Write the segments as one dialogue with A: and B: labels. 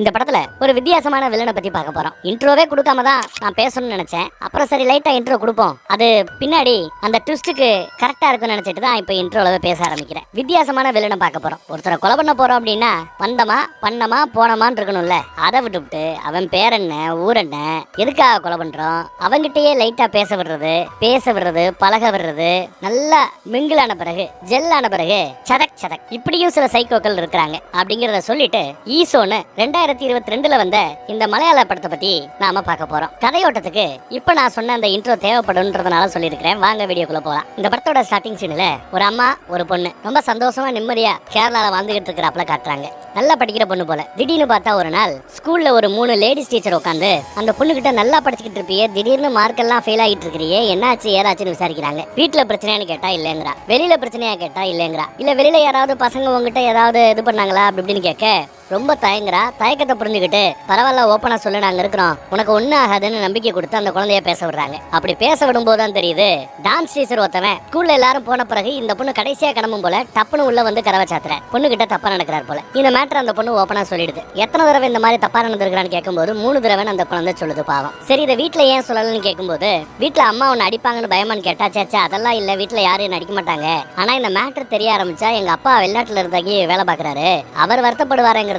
A: இந்த படத்துல ஒரு வித்தியாசமான வில்லனை பத்தி பார்க்க போறோம். இன்ட்ரோவே கொடுக்காம தான் நான் பேசணும்னு நினைச்சேன். அப்புறம் சரி லைட்டா இன்ட்ரோ கொடுப்போம். அது பின்னாடி அந்த ட்விஸ்ட்டுக்கு கரெக்டா இருக்கும்னு நினைச்சிட்டு தான் இப்போ இன்ட்ரோல பேச ஆரம்பிக்கிறேன். வித்தியாசமான வில்லனை பார்க்க போறோம். ஒருத்தரை கொலை பண்ண போறோம் அப்படின்னா வந்தமா பண்ணமா போனமான்னு இருக்கணும்ல. அதை விட்டுவிட்டு அவன் பேர் என்ன ஊர் என்ன எதுக்காக கொலை பண்றோம்? அவங்கிட்டயே லைட்டா பேச விடுறது பேச விடுறது பழக விடுறது நல்லா மிங்கிளான பிறகு ஜெல்லான பிறகு சதக் சதக் இப்படியும் சில சைக்கோக்கள் இருக்கிறாங்க. அப்படிங்கறத சொல்லிட்டு ஈசோன்னு ரெண்டாயிரத்தி இருபத்தி ரெண்டுல வந்த இந்த மலையாள படத்தை பத்தி நாம பார்க்க போறோம். கதையோட்டத்துக்கு இப்ப நான் சொன்ன அந்த இன்ட்ரோ தேவைப்படும்ன்றதுனால சொல்லியிருக்கிறேன். வாங்க வீடியோக்குள்ள போலாம். இந்த படத்தோட ஸ்டார்டிங் சீன்ல ஒரு அம்மா ஒரு பொண்ணு ரொம்ப சந்தோஷமா நிம்மதியா கேரளால வாழ்ந்துகிட்டு இருக்கிறாப்புல காட்டுறாங்க. நல்லா படிக்கிற பொண்ணு போல. திடீர்னு பார்த்தா ஒரு நாள் ஸ்கூல்ல ஒரு மூணு லேடிஸ் டீச்சர் உட்காந்து அந்த பொண்ணு கிட்ட நல்லா படிச்சுக்கிட்டு இருப்பியே திடீர்னு மார்க் எல்லாம் ஃபெயில் ஆகிட்டு இருக்கிறியே என்னாச்சு ஏதாச்சுன்னு விசாரிக்கிறாங்க. வீட்டுல பிரச்சனையான்னு கேட்டா இல்லைங்கிறா. வெளியில பிரச்சனையா கேட்டா இல்லைங்கிறா. இல்ல வெளியில யாராவது பசங்க உங்ககிட்ட ஏதாவது இது பண்ணாங்களா அப்படி இப்படின்னு கேட்க ரொம்ப தயங்குறா. தயக்கத்தை புரிஞ்சுக்கிட்டு பரவாயில்ல ஓப்பனா சொல்லு நாங்க இருக்கிறோம். உனக்கு ஒண்ணு ஆகாதுன்னு நம்பிக்கை கொடுத்து அந்த குழந்தைய பேச விடுறாங்க. அப்படி பேச விடும்போது தான் தெரியுது டான்ஸ் டீச்சர் ஒருத்தவன் ஸ்கூல்ல எல்லாரும் போன பிறகு இந்த பொண்ணு கடைசியா கிளம்பும் போல டப்புன்னு உள்ள வந்து கரவை சாத்துற. பொண்ணு கிட்ட தப்பா நடக்கிறார் போல. இந்த மேட்டர் அந்த பொண்ணு ஓப்பனா சொல்லிடுது. எத்தனை தடவை இந்த மாதிரி தப்பா நடந்திருக்கிறான்னு கேட்கும்போது மூணு தடவை அந்த குழந்தை சொல்லுது பாவம். சரி இதை வீட்டுல ஏன் சொல்லலன்னு கேட்கும்போது வீட்டுல அம்மா உன்னை அடிப்பாங்கன்னு பயமான்னு கேட்டா சேச்சா அதெல்லாம் இல்ல வீட்டுல யாரும் என்ன அடிக்க மாட்டாங்க. ஆனா இந்த மேட்டர் தெரிய ஆரம்பிச்சா எங்க அப்பா வெளிநாட்டுல இருந்தாக்கி வேலை பாக்குறாரு அவர்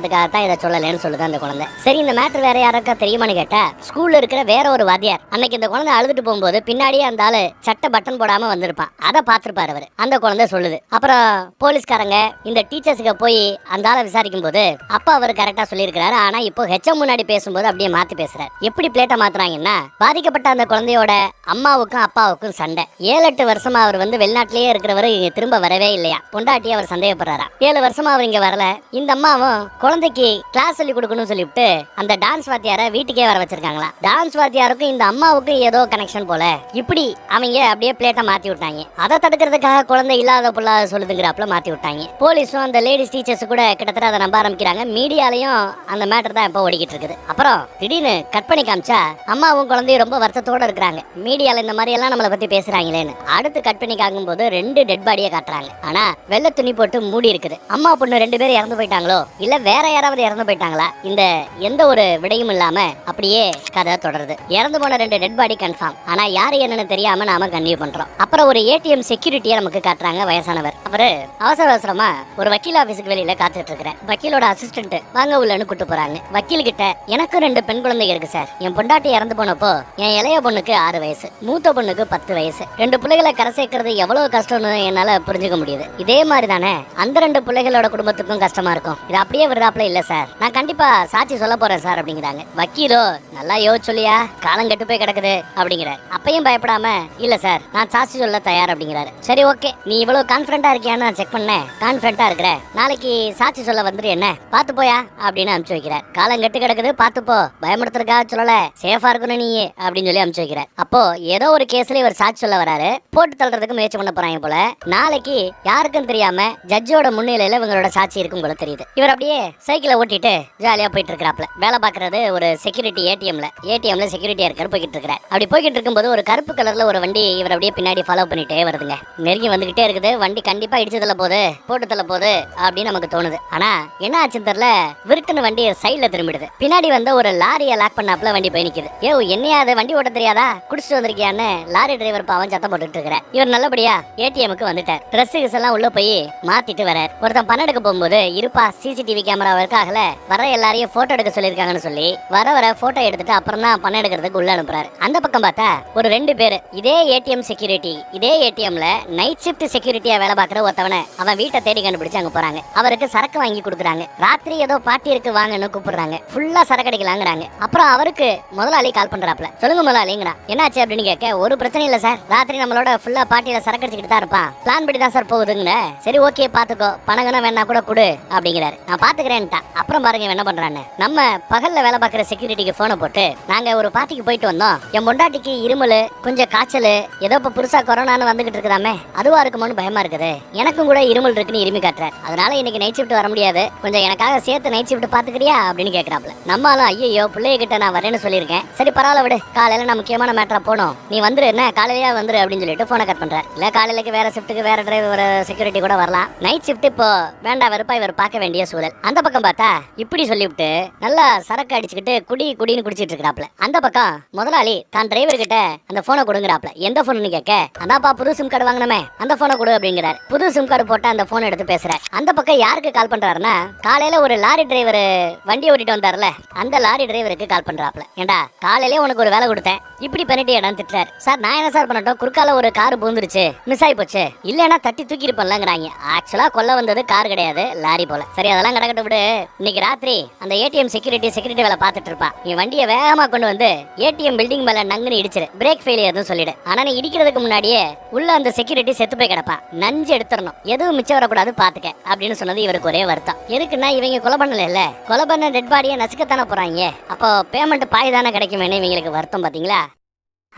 A: பண்றதுக்காக தான் இதை சொல்லலன்னு சொல்லுது அந்த குழந்தை. சரி இந்த மேட்டர் வேற யாருக்கா தெரியுமான்னு கேட்டா ஸ்கூல்ல இருக்கிற வேற ஒரு வாத்தியார். அன்னைக்கு இந்த குழந்தை அழுதுட்டு போகும்போது பின்னாடியே அந்த ஆளு சட்டை பட்டன் போடாம வந்திருப்பான். அதை பார்த்திருப்பாரு அவர். அந்த குழந்தை சொல்லுது. அப்புறம் போலீஸ்காரங்க இந்த டீச்சர்ஸுக்கு போய் அந்த ஆளை விசாரிக்கும் போது அப்பா அவர் கரெக்டா சொல்லியிருக்கிறாரு. ஆனா இப்போ ஹெச்எம் முன்னாடி பேசும்போது அப்படியே மாத்தி பேசுறாரு. எப்படி பிளேட்டை மாத்துறாங்கன்னா பாதிக்கப்பட்ட அந்த குழந்தையோட அம்மாவுக்கும் அப்பாவுக்கும் சண்டை. ஏழு எட்டு வருஷமா அவர் வந்து வெளிநாட்டிலேயே இருக்கிறவர் இங்க திரும்ப வரவே இல்லையா? பொண்டாட்டி அவர் சந்தேகப்படுறாரா? ஏழு வருஷமா அவர் இங்க வரல. இந்த அம்மாவும் குழந்தைக்கு கிளாஸ் சொல்லி கொடுக்கணும்னு சொல்லிவிட்டு அந்த டான்ஸ் வாத்தியார வீட்டுக்கே வர வச்சிருக்காங்களா? டான்ஸ் வாத்தியாருக்கும் இந்த அம்மாவுக்கும் ஏதோ கனெக்ஷன் போல. இப்படி அவங்க அப்படியே பிளேட்டை மாத்தி விட்டாங்க. அதை தடுக்கிறதுக்காக குழந்தை இல்லாத புள்ள சொல்லுதுங்கிறாப்புல மாத்தி விட்டாங்க. போலீஸும் அந்த லேடிஸ் டீச்சர்ஸ் கூட கிட்டத்தட்ட அதை நம்ப ஆரம்பிக்கிறாங்க. மீடியாலையும் அந்த மேட்டர் தான் இப்போ ஓடிக்கிட்டு இருக்குது. அப்புறம் திடீர்னு கட் பண்ணி காமிச்சா அம்மாவும் குழந்தையும் ரொம்ப வருத்தத்தோட இருக்கிறாங்க. மீடியால இந்த மாதிரி எல்லாம் நம்மளை பத்தி பேசுறாங்களேன்னு. அடுத்து கட் பண்ணி காக்கும் போது ரெண்டு டெட் பாடியை காட்டுறாங்க. ஆனா வெள்ளை துணி போட்டு மூடி இருக்குது. அம்மா பொண்ணு ரெண்டு பேரும் இறந்து போயிட்டாங்களோ? இல்ல வேற யாராவது இறந்து போயிட்டாங்களா? இந்த எந்த ஒரு விடையும் இல்லாம அப்படியே கதை தொடருது. இறந்து போன ரெண்டு டெட் பாடி கன்ஃபார்ம் ஆனா யாரு என்னன்னு தெரியாம நாம கன்னியூ பண்றோம். அப்புறம் ஒரு ஏடிஎம் செக்யூரிட்டியை நமக்கு காட்டுறாங்க வயசானவர். அவரு அவசர அவசரமா ஒரு வக்கீல் ஆபீஸுக்கு வெளியில காத்துட்டு இருக்கிறேன் வக்கீலோட அசிஸ்டன்ட் வாங்க உள்ளன்னு கூட்டு போறாங்க. வக்கீல் கிட்ட எனக்கு ரெண்டு பெண் குழந்தைங்க இருக்கு சார். என் பொண்டாட்டி இறந்து போனப்போ என் இளைய பொண்ணுக்கு ஆறு வயசு மூத்த பொண்ணுக்கு பத்து வயசு. ரெண்டு பிள்ளைகளை கரை சேர்க்கறது எவ்வளவு கஷ்டம்னு என்னால புரிஞ்சுக்க முடியுது. இதே மாதிரி தானே அந்த ரெண்டு பிள்ளைகளோட குடும்பத்துக்கும் கஷ்டமா இருக்கும். இது அப்படியே விடுறாப்புல இல்ல சார். நான் கண்டிப்பா சாட்சி சொல்ல போறேன் சார் அப்படிங்கிறாங்க. வக்கீலோ நல்லா யோசிச்சொல்லியா காலம் கெட்டு போய் கிடக்குது அப்படிங்கிறார். அப்பையும் பயப்படாம இல்ல சார் நான் சாட்சி சொல்ல தயார் அப்படிங்கிறாரு. சரி ஓகே. நீ இவ்வளவு கான்பிடண்டா இருக்கியான்னு நான் செக் பண்ணேன். கான்பிடண்டா இருக்கிற. நாளைக்கு சாட்சி சொல்ல வந்துரு என்ன? பாத்து போயா? அப்படின்னு அனுப்பிச்சு வைக்கிறார். காலம் கெட்டு கிடக்குது பாத்து போ. பயமுடுத்துறதுக்காக சொல்லல. சேஃபா இருக்கணும் நீ அப்படின்னு சொல்லி அனுப்பிச்சு வைக்கிறார். அப்போ ஏதோ ஒரு கேஸ்ல இவர் சாட்சி சொல்ல வராரு. போட்டு தள்ளுறதுக்கு முயற்சி பண்ண போறாங்க போல. நாளைக்கு யாருக்கும் தெரியாம ஜட்ஜோட முன்னிலையில இவங்களோட சாட்சி இருக்கும் போல தெரியுது. இவர் அப்படியே சைக்கிளை ஓட்டிட்டு ஜாலியா போயிட்டு இருக்கிறாப்ல வேலை பாக்குறது ஒரு செக்யூரிட்டி ஏடிஎம்ல ஏடிஎம்ல செக்யூரிட்டியா இருக்காரு போய்கிட்டு இருக்கிறார் அப்படி போய்கிட்டு இருக்கும்போது ஒரு கருப்பு கலர்ல ஒரு வண்டி இவர் அப்படியே பின்னாடி ஃபாலோ பண்ணிட்டே வருதுங்க. நெருங்கி வந்துகிட்டே இருக்குது. வண்டி கண்டிப்பா இடிச்சதுல போது போகுது போட்டு தள்ள போகுது அப்படின்னு நமக்கு தோணுது. ஆனா என்ன ஆச்சுன்னு தெரியல விருட்டுன்னு வண்டி சைடுல திரும்பிடுது. பின்னாடி வந்த ஒரு லாரியை லாக் பண்ணாப்புல வண்டி போய் நிக்குது. ஏ என்னையா அது? வண்டி ஓட்ட தெரியாதா? குடிச்சிட்டு வந்திருக்கியான்னு லாரி டிரைவர் பாவம் சத்தம் போட்டுட்டு இருக்கிறார் இவர் நல்லபடியா ஏடிஎம்க்கு வந்துட்டார். ட்ரெஸ் கிஸ் எல்லாம் உள்ள போய் மாத்திட்டு வரார் ஒருத்தன் பணம் எடுக்க போகும்போது இருப்பா சிசிடிவி கேமரா இருக்காகல வர எல்லாரையும் போட்டோ எடுக்க சொல்லியிருக்காங்கன்னு சொல்லி வர வர போட்டோ எடுத்துட்டு அப்புறம் தான் பணம் எடுக்கிறதுக்கு உள்ள அனுப்புறாரு. அந்த பக்கம் பார்த்தா ஒரு ரெண்டு பேரு. இதே ஏடிஎம் செக்யூரிட்டி இதே ஏடிஎம்ல நைட் ஷிஃப்ட் செக்யூரிட்டியா வேலை பார்க்குற ஒருத்தவனை அவன் வீட்டை தேடி கண்டுபிடிச்சு அங்க போறாங்க. அவருக்கு சரக்கு வாங்கி கொடுக்குறாங்க. ராத்திரி ஏதோ பாட்டி இருக்கு வாங்கன்னு கூப்பிடுறாங்க. ஃபுல்லா சரக்கு அடிக்கலாங்கிறாங்க. அப்புறம் அவருக்கு முதலாளி கால் பண்றாப்ல சொல்லுங்க முதலாளிங்கிறா. என்னாச்சு அப்படின்னு கேட்க ஒரு பிரச்சனை இல்ல சார் ராத்திரி நம்மளோட ஃபுல்லா பாட்டியில சரக்கு அடிச்சுக்கிட்டு தான் இருப்பான். பிளான் படி தான் சார் போகுதுங்க சரி ஓகே பாத்துக்கோ பணங்கனா வேணா கூட கொடு அப்படிங்கிறாரு. நான் பாத்துக்கிறேன்ட்டா அப்புறம் பாருங்க என்ன பண்றான்னு. நம்ம பகல்ல வேலை பார்க்குற செக்யூரிட்டிக்கு போனை போட்டு நாங்க ஒரு பார்ட்டிக்கு போயிட்டு வந்தோம். என் பொண்டாட்டிக்கு இருமல் கொஞ்சம் காய்ச்சல் ஏதோ இப்ப புதுசா கொரோனான்னு வந்துகிட்டு இருக்குதாமே அதுவா இருக்குமோன்னு பயமா இருக்குது. எனக்கும் கூட இருமல் இருக்குன்னு இருமி காட்டுறாரு அதனால இன்னைக்கு நைட் ஷிஃப்ட் வர முடியாது. கொஞ்சம் எனக்காக சேர்த்து நைட் ஷிஃப்ட் பாத்துக்கிறியா அப்படின்னு கேக்குறாப்ல நம்மளும் ஐயோ பிள்ளைய கிட்ட நான் வரேன்னு சொல்லியிருக்கேன். சரி பரவாயில்ல விடு. காலையில நான் முக்கியமான மேட்டரா போனோம். நீ வந்துரு என்ன? காலையிலேயே வந்துரு அப்படின்னு சொல்லிட்டு போனை கட் பண்றாரு இல்ல காலையிலக்கு வேற ஷிஃப்ட்டுக்கு வேற டிரைவர் செக்யூரிட்டி கூட வரலாம். நைட் ஷிஃப்ட் இப்போ வேண்டாம் வெறுப்பா இவர் பார்க்க வேண்டிய சூழல். அந்த பக்கம் பார்த்தா இப்படி சொல்லிவிட்டு நல்லா சரக்கு அடிச்சுக்கிட்டு குடி குடின்னு குடிச்சிட்டு இருக்கிறாப்ல அந்த பக்கம் முதலாளி தான் டிரைவர் கிட்ட அந்த போனை கொடுங்கிறாப்ல எந்த போன்னு கேட்க அதாப்பா புது சிம் கார்டு வாங்கினமே அந்த போனை கொடு அப்படிங்கிறார். புது சிம் கார்டு போட்டு அந்த போன் எடுத்து பேசுற அந்த பக்கம் யாருக்கு கால் பண்றாருன்னா காலையில ஒரு லாரி டிரைவர் வண்டி ஓட்டிட்டு வந்தார்ல அந்த லாரி டிரைவருக்கு கால் பண்றாப்ல ஏண்டா காலையிலே உனக்கு ஒரு வேலை கொடுத்தேன். இப்படி பண்ணிட்டு இடம் திட்டார் சார் நான் என்ன சார் பண்ணட்டும்? குறுக்கால ஒரு கார் பூந்துருச்சு மிஸ் ஆகி போச்சு. இல்லைன்னா தட்டி தூக்கி இருப்பேன்லங்கிறாங்க ஆக்சுவலா கொல்ல வந்தது கார் கிடையாது லாரி போல. சரி அதெல்லாம் கிடக்கட்டும் சாப்பிடு இன்னைக்கு ராத்திரி அந்த ஏடிஎம் செக்யூரிட்டி செக்யூரிட்டி வேலை பார்த்துட்டு இருப்பா. நீ வண்டியை வேகமா கொண்டு வந்து ஏடிஎம் பில்டிங் மேல நங்குன்னு இடிச்சிரு. பிரேக் ஃபெயிலியர்னு சொல்லிடு. ஆனா நீ இடிக்கிறதுக்கு முன்னாடியே உள்ள அந்த செக்யூரிட்டி செத்து போய் கிடப்பா. நஞ்சு எடுத்துடணும். எதுவும் மிச்சம் வரக்கூடாது பாத்துக்க அப்படின்னு சொன்னது இவருக்கு ஒரே வருத்தம். எதுக்குன்னா இவங்க கொலை பண்ணல இல்ல கொலை பண்ண டெட் பாடியை நசுக்கத்தானே போறாங்க? அப்போ பேமெண்ட் பாய் தானே கிடைக்குமேனு இவங்களுக்கு வருத்தம் பாத்தீங்களா?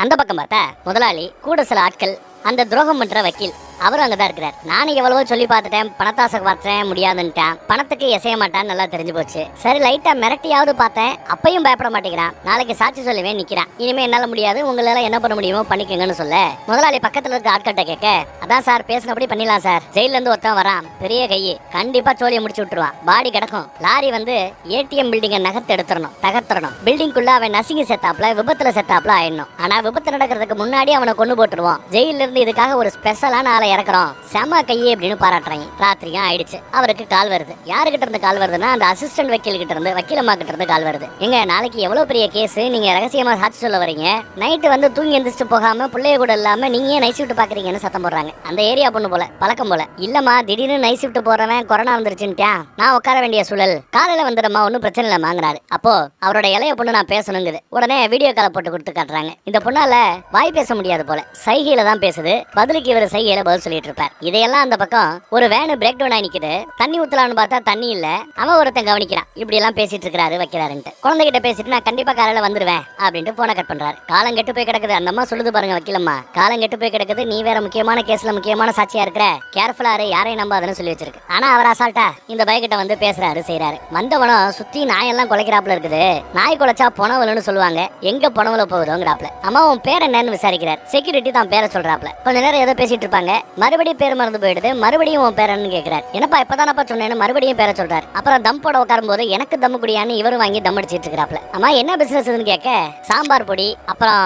A: அந்த பக்கம் பார்த்தா முதலாளி கூட சில ஆட்கள் அந்த துரோகம் பண்ற வக்கீல். அவரும் அங்கதான் இருக்கிறார். நானும் எவ்வளவோ சொல்லி பார்த்துட்டேன். பணத்தாசை பார்த்தேன் முடியாதுன்ட்டான். பணத்துக்கு இசைய மாட்டான்னு நல்லா தெரிஞ்சு போச்சு. சரி லைட்டா மிரட்டியாவது பார்த்தேன். அப்பையும் பயப்பட மாட்டேங்கிறான். நாளைக்கு சாட்சி சொல்லுவேன் நிக்கிறான். இனிமே என்னால முடியாது. உங்களால என்ன பண்ண முடியுமோ பண்ணிக்கங்கன்னு சொல்ல. முதலாளி பக்கத்துல இருக்க ஆட்கள்கிட்ட கேட்க அதான் சார் பேசினபடி பண்ணிடலாம் சார். ஜெயில இருந்து ஒருத்தன் வரான். பெரிய கை கண்டிப்பா சோழியை முடிச்சு விட்டுருவான். பாடி கிடக்கும். லாரி வந்து ஏடிஎம் பில்டிங்கை நகர்த்து எடுத்துடணும். தகர்த்தரணும் பில்டிங்குள்ள அவன் நசுங்கி செத்தாப்ல விபத்துல செத்தாப்ல ஆயிடணும். ஆனா விபத்து நடக்கிறதுக்கு முன்னாடி அவனை கொண்டு போட்டுருவோம் ஜெயில இருந்து இதுக்காக ஒரு ஸ்பெஷலான ஆளை இறக்குறோம். செம கையே அப்படின்னு பாராட்டுறாங்க. ராத்திரியும் ஆயிடுச்சு. அவருக்கு கால் வருது. யாருகிட்ட இருந்து கால் வருதுன்னா அந்த அசிஸ்டன்ட் வக்கீல் கிட்ட இருந்து வக்கீலம்மா கிட்ட இருந்து கால் வருது. எங்க நாளைக்கு எவ்வளவு பெரிய கேஸ் நீங்க ரகசியமா சாட்சி சொல்ல வரீங்க. நைட்டு வந்து தூங்கி எந்திரிச்சு போகாம பிள்ளைய கூட இல்லாம நீங்க ஏன் நைட் ஷிஃப்ட் பாக்குறீங்கன்னு சத்தம் போடுறாங்க. அந்த ஏரியா பொண்ணு போல பழக்கம் போல. இல்லம்மா திடீர்னு நைட் ஷிஃப்ட் போறவன் கொரோனா வந்துருச்சுன்ட்டான் நான் உட்கார வேண்டிய சூழல். காலையில வந்துடும்மா ஒன்றும் பிரச்சனை இல்லை வாங்குறாரு அப்போ அவரோட இளைய பொண்ணு நான் பேசணுங்குது. உடனே வீடியோ காலை போட்டு கொடுத்து காட்டுறாங்க. இந்த பொண்ணால வாய் பேச முடியாது போல. சைகையில தான் பேசுது. பதிலுக்கு இவர் செய்யல பதில் சொல்லிட்டு இருப்பார் இதையெல்லாம் அந்த பக்கம் ஒரு வேனு பிரேக் டவுன் ஆகி நிக்குது தண்ணி ஊத்தலாம்னு பார்த்தா தண்ணி இல்ல. அவன் ஒருத்தன் கவனிக்கிறான். இப்படி எல்லாம் பேசிட்டு இருக்காரு வைக்கிறாருன்ட்டு. குழந்தைகிட்ட பேசிட்டு நான் கண்டிப்பா காலையில வந்துருவேன் அப்படின்ட்டு போனை கட் பண்றாரு. காலம் கெட்டு போய் கிடக்குது. அந்த அம்மா சொல்லுது பாருங்க வக்கீலம்மா. காலம் கெட்டு போய் கிடக்குது. நீ வேற முக்கியமான கேஸ்ல முக்கியமான சாட்சியா இருக்கிற. கேர்ஃபுல்லா யாரையும் நம்பாதுன்னு சொல்லி வச்சிருக்கு. ஆனா அவர் அசால்ட்டா இந்த பயக்கிட்ட வந்து பேசுறாரு செய்யறாரு வந்தவனும் சுத்தி நாயெல்லாம் குலைக்கிறாப்ல இருக்குது. நாய் குலைச்சா புனவலன்னு சொல்லுவாங்க. எங்க பொணவல போகுதோங்கிறாப்ல அம்மா உன் பேர் என்னன்னு விசாரிக்கிறார். செக்யூரிட்டி தான் பேரை சொல்றாப்ல கொஞ்ச நேரம் ஏதோ பேசிட்டு இருப்பாங்க. மறுபடியும் பேர் மறந்து போயிடுது. மறுபடியும் உன் பேர் கேட்கிறார் என்னப்பா இப்பதானப்பா சொன்னேன்னு மறுபடியும் பேரை சொல்றாரு. அப்புறம் தம் போட உட்காரும் போது எனக்கு தம் குடியான்னு இவரும் வாங்கி தம் அடிச்சிட்டு இருக்கிறாப்ல அம்மா என்ன பிசினஸ் கேட்க? சாம்பார் பொடி அப்புறம்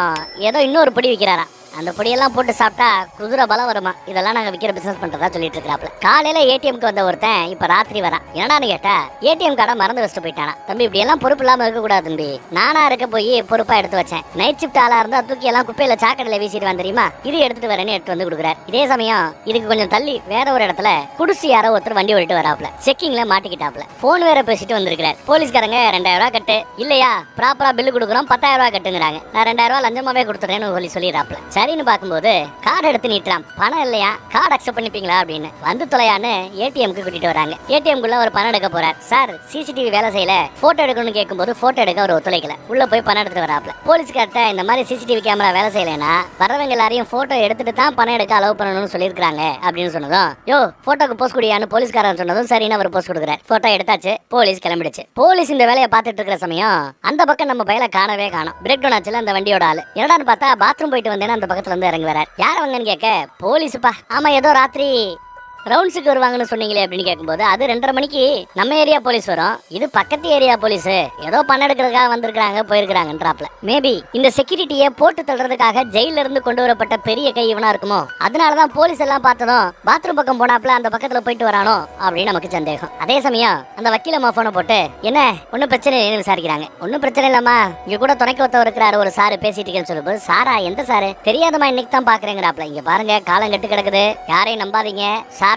A: ஏதோ இன்னொரு பொடி விற்கிறாராம் அந்த பொடியெல்லாம் போட்டு சாப்பிட்டா குதிரை பலம் வருமா? இதெல்லாம் நாங்க விற்கிற பிசினஸ் பண்றதா சொல்லிட்டு இருக்கிறாப்ல காலையில ஏடிஎம்க்கு வந்த ஒருத்தன் இப்ப ராத்திரி வரான். என்னடான்னு கேட்டா ஏடிஎம் கார்டை மறந்து வச்சுட்டு போயிட்டானா. தம்பி இப்படி எல்லாம் பொறுப்பு இல்லாம இருக்க கூடாது தம்பி. நானா இருக்க போய் பொறுப்பா எடுத்து வச்சேன். நைட் ஷிஃப்ட் ஆளா இருந்தா தூக்கி எல்லாம் குப்பையில சாக்கடையில வீசிட்டு வந்து தெரியுமா? இது எடுத்துட்டு வரேன்னு எடுத்து வந்து கொடுக்குறாரு. இதே சமயம் இதுக்கு கொஞ்சம் தள்ளி வேற ஒரு இடத்துல குடிச்சு யாரோ ஒருத்தர் வண்டி ஓடிட்டு வராப்ல செக்கிங்ல மாட்டிக்கிட்டாப்ல போன் வேற பேசிட்டு வந்திருக்கிறார். போலீஸ்காரங்க ரெண்டாயிரம் ரூபாய் கட்டு. இல்லையா? ப்ராப்பரா பில்லு கொடுக்குறோம் பத்தாயிரம் ரூபாய் கட்டுங்கிறாங்க. நான் ரெண்டாயிரம் ரூபாய் லஞ்சமாவே கொடுத்துறேன்னு சொல்லி சொல்லிடுறாப்ல சரின்னு பார்க்கும்போது கார்டு எடுத்து நீட்டுறான் பணம் இல்லையா? கார்டு அக்செப்ட் பண்ணிப்பீங்களா அப்படின்னு. வந்து தொலையான்னு ஏடிஎம்க்கு கூட்டிட்டு வராங்க. ஏடிஎம் குள்ள ஒரு பணம் எடுக்க போறார். சார் சிசிடிவி வேலை செய்யல. போட்டோ எடுக்கணும்னு கேட்கும்போது போட்டோ எடுக்க அவர் ஒத்துழைக்கல. உள்ள போய் பணம் எடுத்துட்டு வராப்ல போலீஸ்கார்ட்ட இந்த மாதிரி சிசிடிவி கேமரா வேலை செய்யலைன்னா வரவங்க எல்லாரையும் போட்டோ எடுத்துட்டு தான் பணம் எடுக்க அலோவ் பண்ணணும்னு சொல்லியிருக்காங்க அப்படின்னு சொன்னதும் யோ போட்டோக்கு போஸ்ட் குடியான்னு போலீஸ்காரன் சொன்னதும் சரின்னு அவர் போஸ்ட் கொடுக்குறாரு. போட்டோ எடுத்தாச்சு போலீஸ் கிளம்பிடுச்சு. போலீஸ் இந்த வேலையை பார்த்துட்டு இருக்கிற சமயம் அந்த பக்கம் நம்ம பையில காணவே காணும். பிரேக் டவுன் ஆச்சுல அந்த வண்டியோட ஆளு. என்னடான்னு பார்த்தா பாத்ரூம் போயிட்டு வந்தேன்னு அந்த பக்கம் பக்கத்துல இருந்து இறங்கி வரார். யார் அவங்கன்னு கேட்க போலீஸுப்பா ஆமா ஏதோ ராத்திரி ரவுண்ட்ஸுக்கு வருவாங்கன்னு சொன்னீங்களே அப்படின்னு கேட்கும்போது அது ரெண்டரை மணிக்கு நம்ம ஏரியா போலீஸ் வரும். இது பக்கத்து ஏரியா போலீஸ். ஏதோ பணம் எடுக்கிறதுக்காக வந்திருக்கிறாங்க போயிருக்கிறாங்கன்றாப்ல. மேபி இந்த செக்யூரிட்டியை போட்டு தள்ளுறதுக்காக ஜெயில இருந்து கொண்டு வரப்பட்ட பெரிய கை இவனா இருக்குமோ? அதனாலதான் போலீஸ் எல்லாம் பார்த்ததும் பாத்ரூம் பக்கம் போனாப்ல அந்த பக்கத்துல போயிட்டு வரானோ? அப்படின்னு நமக்கு சந்தேகம். அதே சமயம் அந்த வக்கீலம்மா போனை போட்டு என்ன? ஒன்னும் பிரச்சனை இல்லைன்னு விசாரிக்கிறாங்க. ஒன்னும் பிரச்சனை இல்லம்மா. இங்க கூட துணைக்கு ஒருத்தவர் இருக்கிறாரு ஒரு சாரு பேசிட்டு சொல்லும்போது சாரா? எந்த சாரு? தெரியாதமா இன்னைக்கு தான் பாக்குறேங்கிறாப்ல. இங்க பாருங்க காலம் கெட்டு கிடக்குது. யாரையும் நம்பாதீங்க.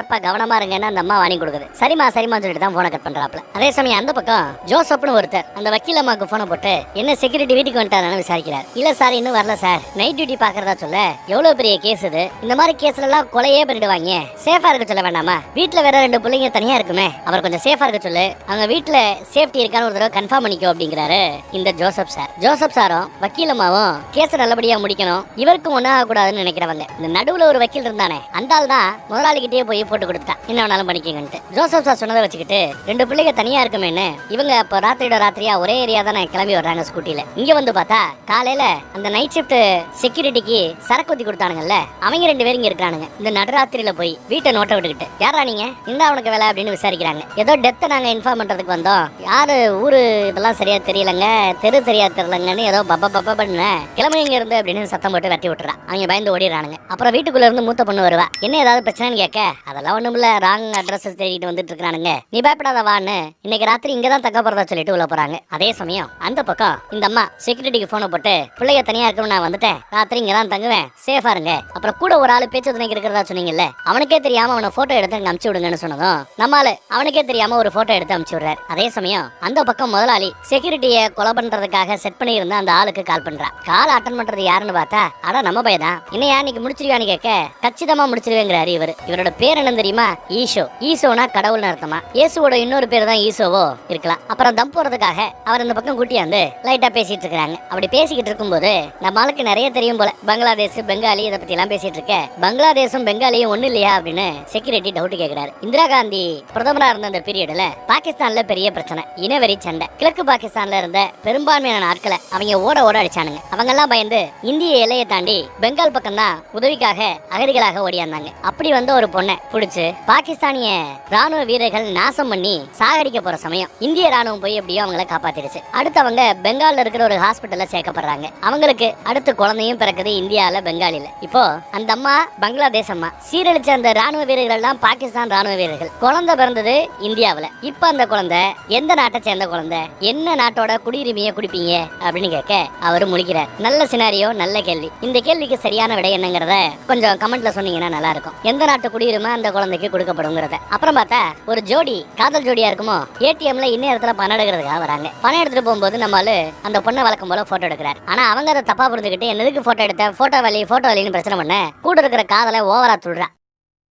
A: ஷார்ப்பா கவனமா இருங்கன்னு அந்த அம்மா வாங்கி கொடுக்குது. சரிம்மா சரிம்மா சொல்லிட்டு தான் போனை கட் பண்றாப்ல அதே சமயம் அந்த பக்கம் ஜோசப்னு ஒருத்தர் அந்த வக்கீல் அம்மாக்கு ஃபோனை போட்டு என்ன செக்யூரிட்டி வீட்டுக்கு வந்துட்டாருன்னு விசாரிக்கிறார். இல்ல சார் இன்னும் வரல சார் நைட் டியூட்டி பாக்குறதா சொல்ல எவ்வளவு பெரிய கேஸ் இது? இந்த மாதிரி கேஸ்ல எல்லாம் கொலையே பண்ணிடுவாங்க. சேஃபா இருக்க சொல்ல வேண்டாமா? வீட்டில் வேற ரெண்டு பிள்ளைங்க தனியா இருக்குமே அவர் கொஞ்சம் சேஃபா இருக்க சொல்லு. அவங்க வீட்டில் சேஃப்டி இருக்கான்னு ஒரு தடவை கன்ஃபார்ம் பண்ணிக்கோ அப்படிங்கிறாரு இந்த ஜோசப் சார் ஜோசப் சாரும் வக்கீல் அம்மாவும் கேஸ் நல்லபடியா முடிக்கணும். இவருக்கும் ஒன்றும் ஆகக்கூடாதுன்னு நினைக்கிறவங்க. இந்த நடுவுல ஒரு வக்கீல் இருந்தானே அந்த ஆள் தான் முதலாளிகிட்டே போய் போட்டு கொடுத்தா. என்ன வேணாலும் பண்ணிக்கங்கன்ட்டு. ஜோசப் சார் சொன்னதை வச்சுக்கிட்டு ரெண்டு பிள்ளைங்க தனியா இருக்குமேன்னு இவங்க இப்போ ராத்திரியோட ராத்திரியா ஒரே ஏரியா தானே கிளம்பி வர்றாங்க ஸ்கூட்டில இங்க வந்து பார்த்தா காலையில அந்த நைட் ஷிஃப்ட் செக்யூரிட்டிக்கு சரக்கு ஊத்தி கொடுத்தானுங்கல்ல அவங்க ரெண்டு பேரும் இங்க இருக்கானுங்க இந்த நடுராத்திரியில போய் வீட்டை நோட்ட விட்டுக்கிட்டு யாரா நீங்க? இந்த அவனுக்கு வேலை அப்படின்னு விசாரிக்கிறாங்க. ஏதோ டெத்தை நாங்க இன்ஃபார்ம் பண்றதுக்கு வந்தோம். யாரு ஊரு இதெல்லாம் சரியா தெரியலங்க தெரு சரியா தெரியலங்கன்னு ஏதோ பப்ப பப்ப பண்ண கிளம்பி இங்க இருந்து அப்படின்னு சத்தம் போட்டு வெட்டி விட்டுறான் அவங்க பயந்து ஓடிடுறானுங்க. அப்புறம் வீட்டுக்குள்ள இருந்து மூத்த பொண்ணு வருவா. என்ன ஏதாவது பிரச்சனைன்னு கேட்க? அதெல்லாம் ஒண்ணும் ராங் அட்ரஸ் தேடிட்டு வந்துட்டு இருக்கானுங்க நீ பயப்படாத வான்னு. இன்னைக்கு ராத்திரி இங்க தான் தக்க போறதா சொல்லிட்டு உள்ள போறாங்க. அதே சமயம் அந்த பக்கம் இந்த அம்மா செக்யூரிட்டிக்கு போனை போட்டு பிள்ளைய தனியா இருக்கணும் நான் வந்துட்டேன். ராத்திரி இங்க தான் தங்குவேன். சேஃபா இருங்க. அப்புறம் கூட ஒரு ஆளு பேச்சு துணைக்கு இருக்கிறதா சொன்னீங்கல்ல அவனுக்கே தெரியாம அவனை போட்டோ எடுத்து அங்க அமுச்சு விடுங்கன்னு சொன்னதும் நம்மால ஆளு அவனுக்கே தெரியாம ஒரு போட்டோ எடுத்து அமுச்சு விடுறாரு. அதே சமயம் அந்த பக்கம் முதலாளி செக்யூரிட்டிய கொலை பண்றதுக்காக செட் பண்ணி இருந்த அந்த ஆளுக்கு கால் பண்றான் கால் அட்டன் பண்றது யாருன்னு பார்த்தா அட நம்ம பையன் இன்னையா இன்னைக்கு முடிச்சிருவான்னு கேட்க கச்சிதமா முடிச்சிருவேங்கிறாரு இவர். இவரோட பேர் என்ன தெரியுமா? ஈஷோ. ஈசோனா கடவுள் அர்த்தமா? இயேசுவோட இன்னொரு பேர் தான் ஈசோவோ இருக்கலாம். அப்புறம் தம் போறதுக்காக அவர் இந்த பக்கம் கூட்டியாந்து லைட்டா பேசிட்டு இருக்காங்க அப்படி பேசிக்கிட்டு இருக்கும்போது நம்ம ஆளுக்கு நிறைய தெரியும் போல. பங்களாதேஷ் பெங்காலி இதை பத்தி எல்லாம் பேசிட்டு இருக்க. பங்களாதேஷும் பெங்காலியும் ஒண்ணு இல்லையா அப்படின்னு செக்யூரிட்டி டவுட் கேக்குறாரு. இந்திரா காந்தி பிரதமரா இருந்த அந்த பீரியட்ல பாகிஸ்தான்ல பெரிய பிரச்சனை. இனவெறி சண்டை. கிழக்கு பாகிஸ்தான்ல இருந்த பெரும்பான்மையான ஆட்களை அவங்க ஓட ஓட அடிச்சானுங்க. அவங்க எல்லாம் பயந்து இந்திய எல்லையை தாண்டி பெங்கால் பக்கம் தான் உதவிக்காக அகதிகளாக ஓடியாந்தாங்க. அப்படி வந்த ஒரு பொண்ணை பிடிச்சு பாகிஸ்தானிய ராணுவ வீரர்கள் நாசம் பண்ணி சாகடிக்க போற சமயம் இந்திய ராணுவம் போய் எப்படியோ அவங்கள காப்பாத்திடுச்சு. அடுத்து அவங்க பெங்கால்ல இருக்கிற ஒரு ஹாஸ்பிட்டல்ல சேர்க்கப்படுறாங்க. அவங்களுக்கு அடுத்து குழந்தையும் பிறக்குது இந்தியால பெங்காலில. இப்போ அந்த அம்மா பங்களாதேஷ் அம்மா சீரழிச்ச அந்த ராணுவ வீரர்கள் எல்லாம் பாகிஸ்தான் ராணுவ வீரர்கள். குழந்தை பிறந்தது இந்தியாவில. இப்ப அந்த குழந்தை எந்த நாட்டை சேர்ந்த குழந்தை? என்ன நாட்டோட குடியுரிமையை குடிப்பீங்க? அப்படின்னு கேட்க அவரு முழிக்கிறார். நல்ல சினாரியோ நல்ல கேள்வி. இந்த கேள்விக்கு சரியான விடை என்னங்கிறத கொஞ்சம் கமெண்ட்ல சொன்னீங்கன்னா நல்லா இருக்கும். எந்த நாட்டு குடியுரிமை அந்த குழந்தைக்கு கொடுக்கப்படுங்கிறத. அப்புறம் பார்த்தா ஒரு ஜோடி காதல் ஜோடியா இருக்குமோ ஏடிஎம்ல இந்நேரத்துல பணம் எடுக்கிறதுக்காக வராங்க. பணம் எடுத்துட்டு போகும்போது நம்மளு அந்த பொண்ணை வழக்கம் போல போட்டோ எடுக்கிறார். ஆனா அவங்க அதை தப்பா புரிஞ்சுக்கிட்டு என்னதுக்கு போட்டோ எடுத்த போட்டோ வலி போட்டோ வலின்னு பிரச்சனை பண்ண கூட இருக்கிற காதலை ஓவரா துள்றா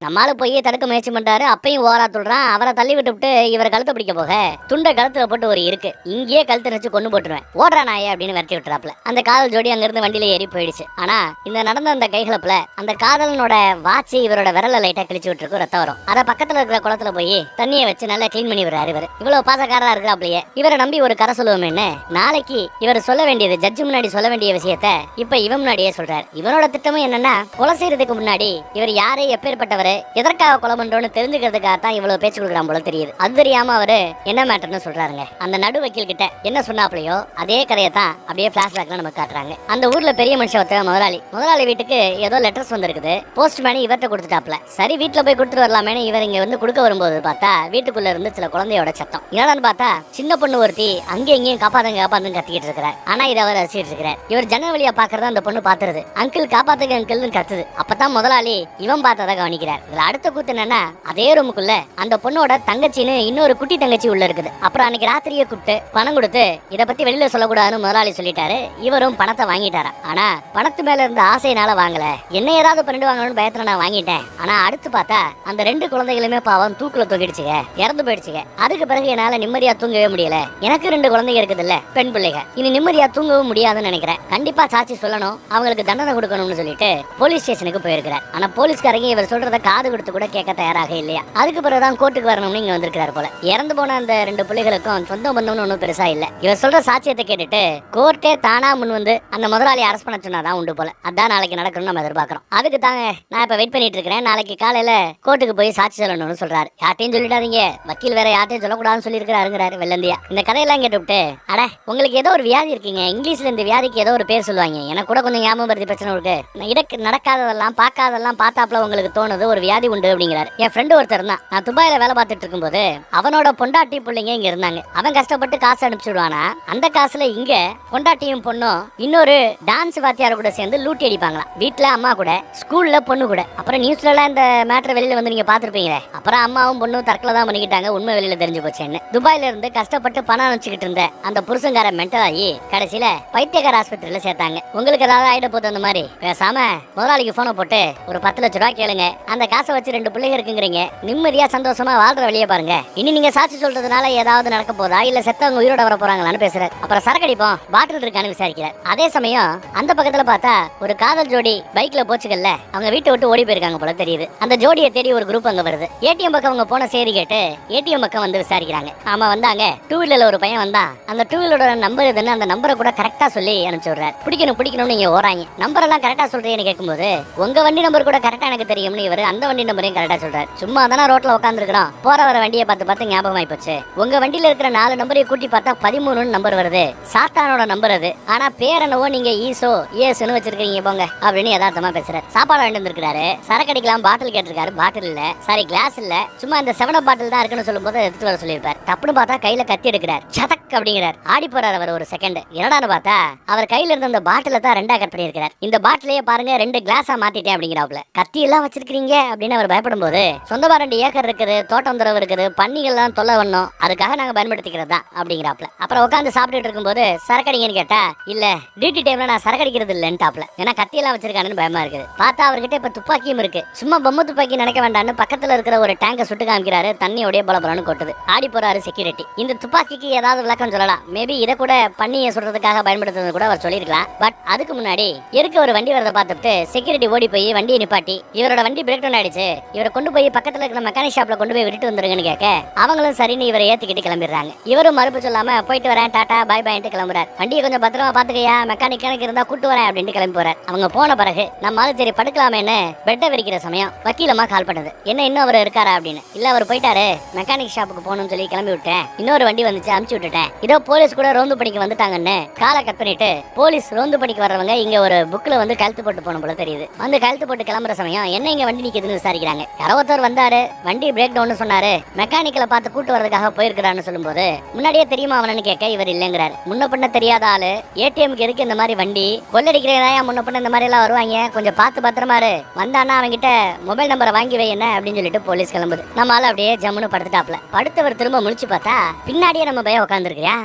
A: நம்மால போய் தடுக்க முயற்சி பண்றாரு. அப்பையும் ஓரா சொல்றான் அவரை தள்ளி விட்டு விட்டு இவரை கழுத்தை பிடிக்க போக துண்டை கழுத்துல போட்டு ஒரு இருக்கு. இங்கேயே கழுத்தை நினைச்சு கொண்டு போட்டுருவேன். ஓடுறா நாயே அப்படின்னு விரட்டி விட்டுறாப்ல அந்த காதல் ஜோடி அங்க இருந்து வண்டியில ஏறி போயிடுச்சு. ஆனா இந்த நடந்த அந்த கைகலப்புல அந்த காதலனோட வாட்சி இவரோட விரல லைட்டா கிழிச்சு விட்டுருக்கு ரத்தம் வரும். அத பக்கத்துல இருக்கிற குளத்துல போய் தண்ணியை வச்சு நல்லா க்ளீன் பண்ணி விடுறாரு இவர். இவ்வளவு பாசக்காரரா இருக்கிறாப்லயே இவரை நம்பி ஒரு கரை சொல்லுவோமேன்னு நாளைக்கு இவர் சொல்ல வேண்டியது ஜட்ஜு முன்னாடி சொல்ல வேண்டிய விஷயத்த இப்ப இவன் முன்னாடியே சொல்றாரு. இவனோட திட்டமும் என்னன்னா கொலை செய்யறதுக்கு முன்னாடி இவர் யாரு எப்பேற்பட்டவர் எதற்காக கொலை பண்றோம்னு தெரிஞ்சுக்கிறதுக்காக தான் இவ்வளவு பேச்சு கொடுக்குறான் போல தெரியுது. அது தெரியாம அவரு என்ன மேட்டர்னு சொல்றாருங்க. அந்த நடு வக்கீல் கிட்ட என்ன சொன்னாப்லையோ அதே கதையை தான் அப்படியே பிளாஷ்பேக்ல நமக்கு காட்டுறாங்க. அந்த ஊர்ல பெரிய மனுஷன் ஒருத்தர் முதலாளி. முதலாளி வீட்டுக்கு ஏதோ லெட்டர்ஸ் வந்திருக்குது. போஸ்ட் மேனி இவர்கிட்ட கொடுத்துட்டாப்ல. சரி வீட்டுல போய் கொடுத்துட்டு வரலாமேன்னு இவர் இங்க வந்து கொடுக்க வரும்போது பார்த்தா வீட்டுக்குள்ள இருந்து சில குழந்தையோட சத்தம். என்னடான்னு பார்த்தா சின்ன பொண்ணு ஒருத்தி அங்கே இங்கேயும் காப்பாத்துங்க காப்பாத்துங்க கத்திக்கிட்டு இருக்கிறார். ஆனா இதை அவர் ரசிச்சிட்டு இருக்கிறார். இவர் ஜன்னல் வழியா பாக்குறத அந்த பொண்ணு பாத்துருது. அங்கிள் காப்பாத்துங்க அங்கிள்னு கத்துது. அப்பதான் முதலாளி இவன் பார்த்ததை கவனிக்கிறார். இதுல அடுத்த கூத்து என்னன்னா அதே ரூமுக்குள்ள அந்த பொண்ணோட தங்கச்சின்னு இன்னொரு குட்டி தங்கச்சி உள்ள இருக்குது. அப்புறம் அன்னைக்கு ராத்திரியே கூப்பிட்டு பணம் கொடுத்து இத பத்தி வெளியில சொல்லக்கூடாதுன்னு முதலாளி சொல்லிட்டாரு. இவரும் பணத்தை வாங்கிட்டாரா? ஆனா பணத்து மேல இருந்த ஆசையினால வாங்கல. என்ன ஏதாவது பண்ணிட்டு வாங்கணும்னு பயத்துல நான் வாங்கிட்டேன். ஆனா அடுத்து பார்த்தா அந்த ரெண்டு குழந்தைகளுமே பாவம் தூக்குல தூக்கிடுச்சுங்க இறந்து போயிடுச்சுங்க. அதுக்கு பிறகு என்னால நிம்மதியா தூங்கவே முடியல. எனக்கு ரெண்டு குழந்தைங்க இருக்குது இல்ல பெண் பிள்ளைங்க. இனி நிம்மதியா தூங்கவும் முடியாதுன்னு நினைக்கிறேன். கண்டிப்பா சாட்சி சொல்லணும். அவங்களுக்கு தண்டனை கொடுக்கணும்னு சொல்லிட்டு போலீஸ் ஸ்டேஷனுக்கு போயிருக்கிறார். ஆனா போலீஸ்காரங்க இவர் சொல்றத காது கொடுத்து கூட கேட்க தயாராக இல்லையா? அதுக்கு பிறகுதான் கோர்ட்டுக்கு வரணும்னு இங்க வந்திருக்கிறார் போல. இறந்து போன அந்த ரெண்டு பிள்ளைகளுக்கும் சொந்த பந்தம்னு ஒன்றும் பெருசா இல்ல. இவர் சொல்ற சாட்சியத்தை கேட்டுட்டு கோர்ட்டே தானா முன் வந்து அந்த முதலாளி அரஸ்ட் பண்ண சொன்னாதான் உண்டு போல. அதான் நாளைக்கு நடக்கணும்னு நம்ம எதிர்பார்க்கிறோம். அதுக்கு தாங்க நான் இப்ப வெயிட் பண்ணிட்டு இருக்கிறேன். நாளைக்கு காலையில கோர்ட்டுக்கு போய் சாட்சி சொல்லணும்னு சொல்றாரு. யார்ட்டையும் சொல்லிடாதீங்க. வக்கீல் வேற யார்ட்டையும் சொல்லக்கூடாதுன்னு சொல்லியிருக்கிறாருங்கிறாரு வெள்ளந்தியா. இந்த கதையெல்லாம் கேட்டுவிட்டு அட உங்களுக்கு ஏதோ ஒரு வியாதி இருக்கீங்க. இங்கிலீஷ்ல இந்த வியாதிக்கு ஏதோ ஒரு பேர் சொல்லுவாங்க. எனக்கு கூட கொஞ்சம் ஞாபகம் பிரச்சனை இருக்கு. இடக்கு நடக்காததெல்லாம் பார்க்காதெல்லாம் பார்த்தாப்புல உங்களுக்கு தோணுது. ஒரு வியாதி உண்டு அப்படிங்கிறாரு. என் ஃப்ரெண்டு ஒருத்தர் இருந்தான். நான் துபாயில வேலை பார்த்துட்டு இருக்கும்போது அவனோட பொண்டாட்டி பிள்ளைங்க இங்க இருந்தாங்க. அவன் கஷ்டப்பட்டு காசு அனுப்பிச்சுடுவானா அந்த காசுல இங்க பொண்டாட்டியும் பொண்ணும் இன்னொரு டான்ஸ் வாத்தியார் கூட சேர்ந்து லூட்டி அடிப்பாங்களாம் வீட்ல அம்மா கூட ஸ்கூல்ல பொண்ணு கூட. அப்புறம் நியூஸ்ல எல்லாம் இந்த மேட்டர் வெளியில வந்து நீங்க பாத்துருப்பீங்களே அப்புறம் அம்மாவும் பொண்ணும் தற்கொலை தான் பண்ணிக்கிட்டாங்க. உண்மை வெளியில தெரிஞ்சு போச்சேன்னு. துபாயில இருந்து கஷ்டப்பட்டு பணம் அனுப்பிச்சுக்கிட்டு இருந்த அந்த புருஷங்கார மென்டல் ஆகி கடைசியில பைத்தியக்கார ஆஸ்பத்திரியில சேர்த்தாங்க. உங்களுக்கு ஏதாவது ஆயிட போகுது அந்த மாதிரி? பேசாம முதலாளிக்கு போனை போட்டு ஒரு பத்து லட்ச ரூபாய் கேளுங்க. அந்த காசை வச்சு ரெண்டு பிள்ளைங்க இருக்குங்கிறீங்க நிம்மதியா சந்தோஷமா வாழ்ற வழியை பாருங்க. இனி நீங்க சாட்சி சொல்றதுனால ஏதாவது நடக்க போதா? இல்ல செத்தவங்க உயிரோட வர போறாங்களான்னு பேசுறாரு. அப்புறம் சரக்கு அடிப்போம் பாட்டில் இருக்கான்னு விசாரிக்கிறார். அதே சமயம் அந்த பக்கத்துல பார்த்தா ஒரு காதல் ஜோடி பைக்ல போச்சுக்கல்ல அவங்க வீட்டை விட்டு ஓடி போயிருக்காங்க போல தெரியுது. அந்த ஜோடியை தேடி ஒரு குரூப் அங்க வருது. ஏடிஎம் பக்கம் அவங்க போன சேரி கேட்டு ஏடிஎம் பக்கம் வந்து விசாரிக்கிறாங்க. ஆமா வந்தாங்க. டூ வீலர்ல ஒரு பையன் வந்தான். அந்த டூ வீலரோட நம்பர் எதுன்னு அந்த நம்பரை கூட கரெக்டா சொல்லி அனுப்பிச்சு விடுறாரு. பிடிக்கணும் பிடிக்கணும்னு நீங்க ஓராங்க. நம்பர் எல்லாம் கரெக்டா சொல்றீங்கன்னு கேட்கும்போது உங்க வண்டி நம்பர் கூட கரெக்டா எனக்கு தெரியும்னு இவர் அந்த வண்டி நம்பரையும் கரெக்டா சொல்றாரு. சும்மா தானே ரோட்ல உட்காந்துருக்கிறோம் போற வர வண்டியை பார்த்து பார்த்து ஞாபகம் ஆயிப்போச்சு உங்க வண்டியில இருக்கிற நாலு நம்பரையும் கூட்டி பார்த்தா பதிமூணுன்னு நம்பர் வருது. சாத்தானோட நம்பர் அது. ஆனா பேர் என்னவோ நீங்க ஈசோ ஏசுன்னு வச்சிருக்கீங்க போங்க அப்படின்னு யதார்த்தமா பேசுறாரு. சாப்பாடு வாங்கிட்டு வந்திருக்காரு சரக்கு அடிக்கலாம் பாட்டில் கேட்டிருக்காரு. பாட்டில் இல்ல. சாரி கிளாஸ் இல்ல. சும்மா இந்த செவன பாட்டில் தான் இருக்குன்னு சொல்லும்போது எடுத்து வர சொல்லியிருப்பார். தப்புன்னு பார்த்தா கையில கத்தி எடுக்கிறார். சதக் அப்படிங்கிறார். ஆடி போறார் அவர் ஒரு செகண்ட் என்னடான்னு பார்த்தா அவர் கையில இருந்த அந்த பாட்டில தான் ரெண்டா கட் பண்ணியிருக்கிறார். இந்த பாட்டிலேயே பாருங்க ரெண்டு கிளாஸா மாத்திட்டேன் அப்படிங்கிறாப்ல கத்தி எல்லாம் வச்சிருக்கீங்க அப்படின்னு அவர் பயப்படும் போது சொந்தமா ரெண்டு ஏக்கர் இருக்குது தோட்டம் துறவு இருக்குது பன்னிகள்லாம் தொல்லை வண்ணோம் அதுக்காக நாங்க பயன்படுத்திக்கிறது தான் அப்படிங்கிறாப்ல. அப்புறம் உட்காந்து சாப்பிட்டுட்டு இருக்கும்போது சரக்கடிங்கன்னு கேட்டா இல்ல டியூட்டி டைம்ல நான் சரக்கடிக்கிறது இல்லைன்ட்டாப்ல. ஏன்னா கத்தியெல்லாம் வச்சிருக்கானுன்னு பயமா இருக்குது. பார்த்தா அவர்கிட்ட இப்ப துப்பாக்கியும் இருக்கு. சும்மா பொம்மை துப்பாக்கி நினைக்க வேண்டாம்னு பக்கத்துல இருக்கிற ஒரு டேங்கை சுட்டு காமிக்கிறாரு தண்ணியோடய பலபலன்னு கொட்டுது. ஆடி போறாரு செக்யூரிட்டி இந்த துப்பாக்கிக்கு ஏதாவது விளக்கம் சொல்லலாம். மேபி இதை கூட பண்ணியை சுடுறதுக்காக பயன்படுத்துறது கூட அவர் சொல்லியிருக்கலாம். பட் அதுக்கு முன்னாடி எதுக்கு ஒரு வண்டி வரதை பார்த்துட்டு செக்யூரிட்டி ஓடி போய் வண்டியை நிப்பாட்டி இவரோட வண்டி பிரேக் ஆக்சிடென்ட் ஆயிடுச்சு இவரை கொண்டு போய் பக்கத்துல இருக்கிற மெக்கானிக் ஷாப்ல கொண்டு போய் விட்டுட்டு வந்துருங்கன்னு கேட்க அவங்களும் சரின்னு இவரை ஏத்திக்கிட்டு கிளம்பிடுறாங்க. இவரும் மறுப்பு சொல்லாம போயிட்டு வரேன் டாடா பாய் பாய்ட்டு கிளம்புறாரு. வண்டியை கொஞ்சம் பத்திரமா பாத்துக்கையா மெக்கானிக் எனக்கு இருந்தா கூட்டு வரேன் அப்படின்ட்டு கிளம்பி போறாரு அவங்க போன பிறகு நம்ம சரி படுக்கலாமேன்னு பெட்டை விரிக்கிற சமயம் வக்கீலமா கால் பண்ணுது. என்ன இன்னும் அவர் இருக்காரா? அப்படின்னு. இல்ல அவர் போயிட்டாரு. மெக்கானிக் ஷாப்புக்கு போகணும்னு சொல்லி கிளம்பி விட்டேன். இன்னொரு வண்டி வந்துச்சு அமுச்சு விட்டுட்டேன். இதோ போலீஸ் கூட ரோந்து பணிக்கு வந்துட்டாங்கன்னு காலை கட் பண்ணிட்டு போலீஸ் ரோந்து பணிக்கு வர்றவங்க இங்க ஒரு புக்ல வந்து கழுத்து போட்டு போன போல தெரியுது. வந்து கழுத்து போட்டு கிளம்புற சமயம் என்ன இங்க வண்டி நிக்குதுன்னு விசாரிக்கிறாங்க. யாரோ ஒருத்தர் வந்தாரு வண்டி பிரேக் டவுன் சொன்னாரு மெக்கானிக்கலை பார்த்து கூட்டு வரதுக்காக போயிருக்கிறான்னு சொல்லும்போது முன்னாடியே தெரியுமா அவனன்னு கேட்க இவர் இல்லைங்கிறாரு. முன்ன பண்ண தெரியாத ஆளு ஏடிஎம்க்கு எதுக்கு இந்த மாதிரி வண்டி? கொள்ளடிக்கிறதா முன்ன பின்ன இந்த மாதிரி எல்லாம் வருவாங்க. கொஞ்சம் பார்த்து பத்திரமா இரு. வந்தானா அவன்கிட்ட மொபைல் நம்பரை வாங்கி வை என்ன அப்படின்னு சொல்லிட்டு போலீஸ் கிளம்புது. நம்ம அப்படியே ஜம்முன்னு படுத்துட்டாப்ல படுத்தவர் திரும்ப முழிச்சு பார்த்தா பின்னாடியே நம்ம பையன் உட்காந்துருக்கியா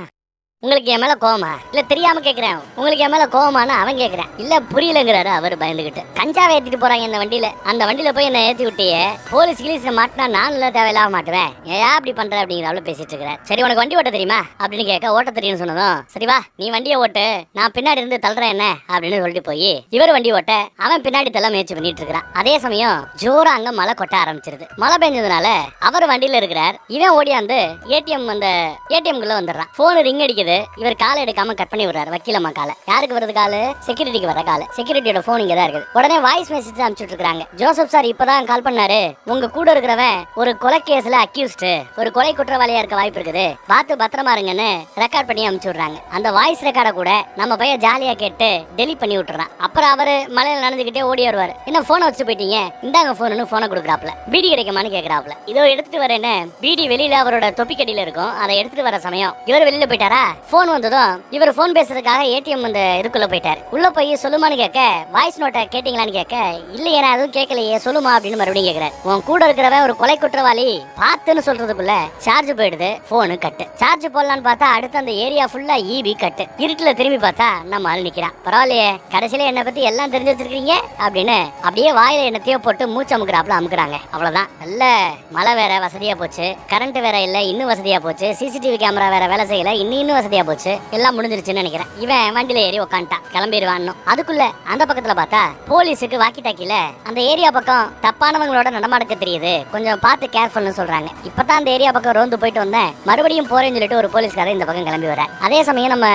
A: உங்களுக்கு என் மேல கோமா இல்ல தெரியாம கேக்குறேன். உங்களுக்கு என் மேல கோவமான்னு அவன் கேக்குறேன். இல்ல புரியலங்கிறாரு அவர் பயந்துகிட்டு. கஞ்சாவை ஏத்திட்டு போறாங்க இந்த வண்டியில. அந்த வண்டியில போய் என்ன ஏத்தி விட்டியே போலீஸ் கிலீஸ் மாட்டினா நான் இல்ல தேவையில்லாம மாட்டுவேன். ஏன் அப்படி பண்ற அப்படிங்கிறாலும் பேசிட்டு இருக்கிறேன் சரி உனக்கு வண்டி ஓட்ட தெரியுமா? அப்படின்னு கேட்க ஓட்ட தெரியும்னு சொன்னதும் சரி வா நீ வண்டியை ஓட்டு நான் பின்னாடி இருந்து தள்ளுறேன் என்ன? அப்படின்னு சொல்லிட்டு போய் இவர் வண்டி ஓட்ட அவன் பின்னாடி தள்ள முயற்சி பண்ணிட்டு இருக்கிறான். அதே சமயம் ஜோரா அங்க மழை கொட்ட ஆரம்பிச்சிருது. மழை பெஞ்சதுனால அவர் வண்டியில இருக்கிறார். இவன் ஓடியாந்து ஏடிஎம் அந்த ஏடிஎம்குள்ள வந்துடுறான். போன் ரிங் அடிக்குது. இவர் காலை எடுக்காம கட் பண்ணி விடுறாரு வக்கீலம்மா காலை. யாருக்கு வருது காலு? செக்யூரிட்டிக்கு வர காலு. செக்யூரிட்டியோட போன் இங்க தான் இருக்குது. உடனே வாய்ஸ் மெசேஜ் அனுப்பிச்சுட்டு இருக்காங்க ஜோசப் சார் இப்பதான் கால் பண்ணாரு. உங்க கூட இருக்கிறவன் ஒரு கொலை கேஸ்ல அக்யூஸ்ட் ஒரு கொலை குற்றவாளியா இருக்க வாய்ப்பு இருக்குது. பார்த்து பத்திரமா இருங்கன்னு ரெக்கார்ட் பண்ணி அனுப்பிச்சு விடுறாங்க. அந்த வாய்ஸ் ரெக்கார்டை கூட நம்ம பையன் ஜாலியா கேட்டு டெலிட் பண்ணி விட்டுறான். அப்புறம் அவரு மலையில நடந்துகிட்டே ஓடி வருவாரு. என்ன போனை வச்சு போயிட்டீங்க? இந்தாங்க போனு போனை கொடுக்குறாப்ல பீடி கிடைக்குமான்னு கேக்குறாப்ல இதோ எடுத்துட்டு வரேன்னு பீடி வெளியில அவரோட தொப்பிக்கடியில இருக்கும். அதை எடுத்துட்டு வர சமயம். இவர் வெளியில போயிட்டாரா? போன் வந்ததும் இவர் போன் பேசுறதுக்காக ஏடிஎம் அந்த இதுக்குள்ள போயிட்டார். உள்ள போய் சொல்லுமான்னு கேட்க வாய்ஸ் நோட்டை கேட்டீங்களான்னு கேட்க இல்லையே நான் எதுவும் கேட்கலையே சொல்லுமா? அப்படின்னு மறுபடியும் கேக்குறாரு. உன் கூட இருக்கிறவன் ஒரு கொலை குற்றவாளி பார்த்துன்னு சொல்றதுக்குள்ள சார்ஜ் போயிடுது போனு கட்டு. சார்ஜ் போடலான்னு பார்த்தா அடுத்து அந்த ஏரியா ஃபுல்லா ஈபி கட்டு. இருட்டுல திரும்பி பார்த்தா நம்ம ஆள் நிக்கிறான். பரவாயில்லையே கடைசியில என்னை பத்தி எல்லாம் தெரிஞ்சு வச்சிருக்கீங்க? அப்படின்னு அப்படியே வாயில என்னத்தையோ போட்டு மூச்சு அமுக்குறாப்புல அமுக்குறாங்க. அவ்வளவுதான். நல்ல மழை வேற வசதியா போச்சு. கரண்ட் வேற இல்ல இன்னும் வசதியா போச்சு. சிசிடிவி கேமரா வேற வேலை செய்யல இன்னும் இன்னும் வசதியா போச்சு? எல்லாம் முடிஞ்சிருச்சுன்னு நினைக்கிறேன். இவன் வண்டியில ஏறி உக்காந்துட்டான். கிளம்பிடுவான்னு அதுக்குள்ள அந்த பக்கத்துல பார்த்தா போலீஸுக்கு வாக்கி டாக்கில அந்த ஏரியா பக்கம் தப்பானவங்களோட நடமாடுக்க தெரியுது. கொஞ்சம் பார்த்து கேர்ஃபுல்னு சொல்றாங்க. இப்பதான் அந்த ஏரியா பக்கம் ரோந்து போயிட்டு வந்தேன். மறுபடியும் போறேன்னு சொல்லிட்டு ஒரு போலீஸ்காரர் இந்த பக்கம் கிளம்பி வர அதே சமயம் நம்ம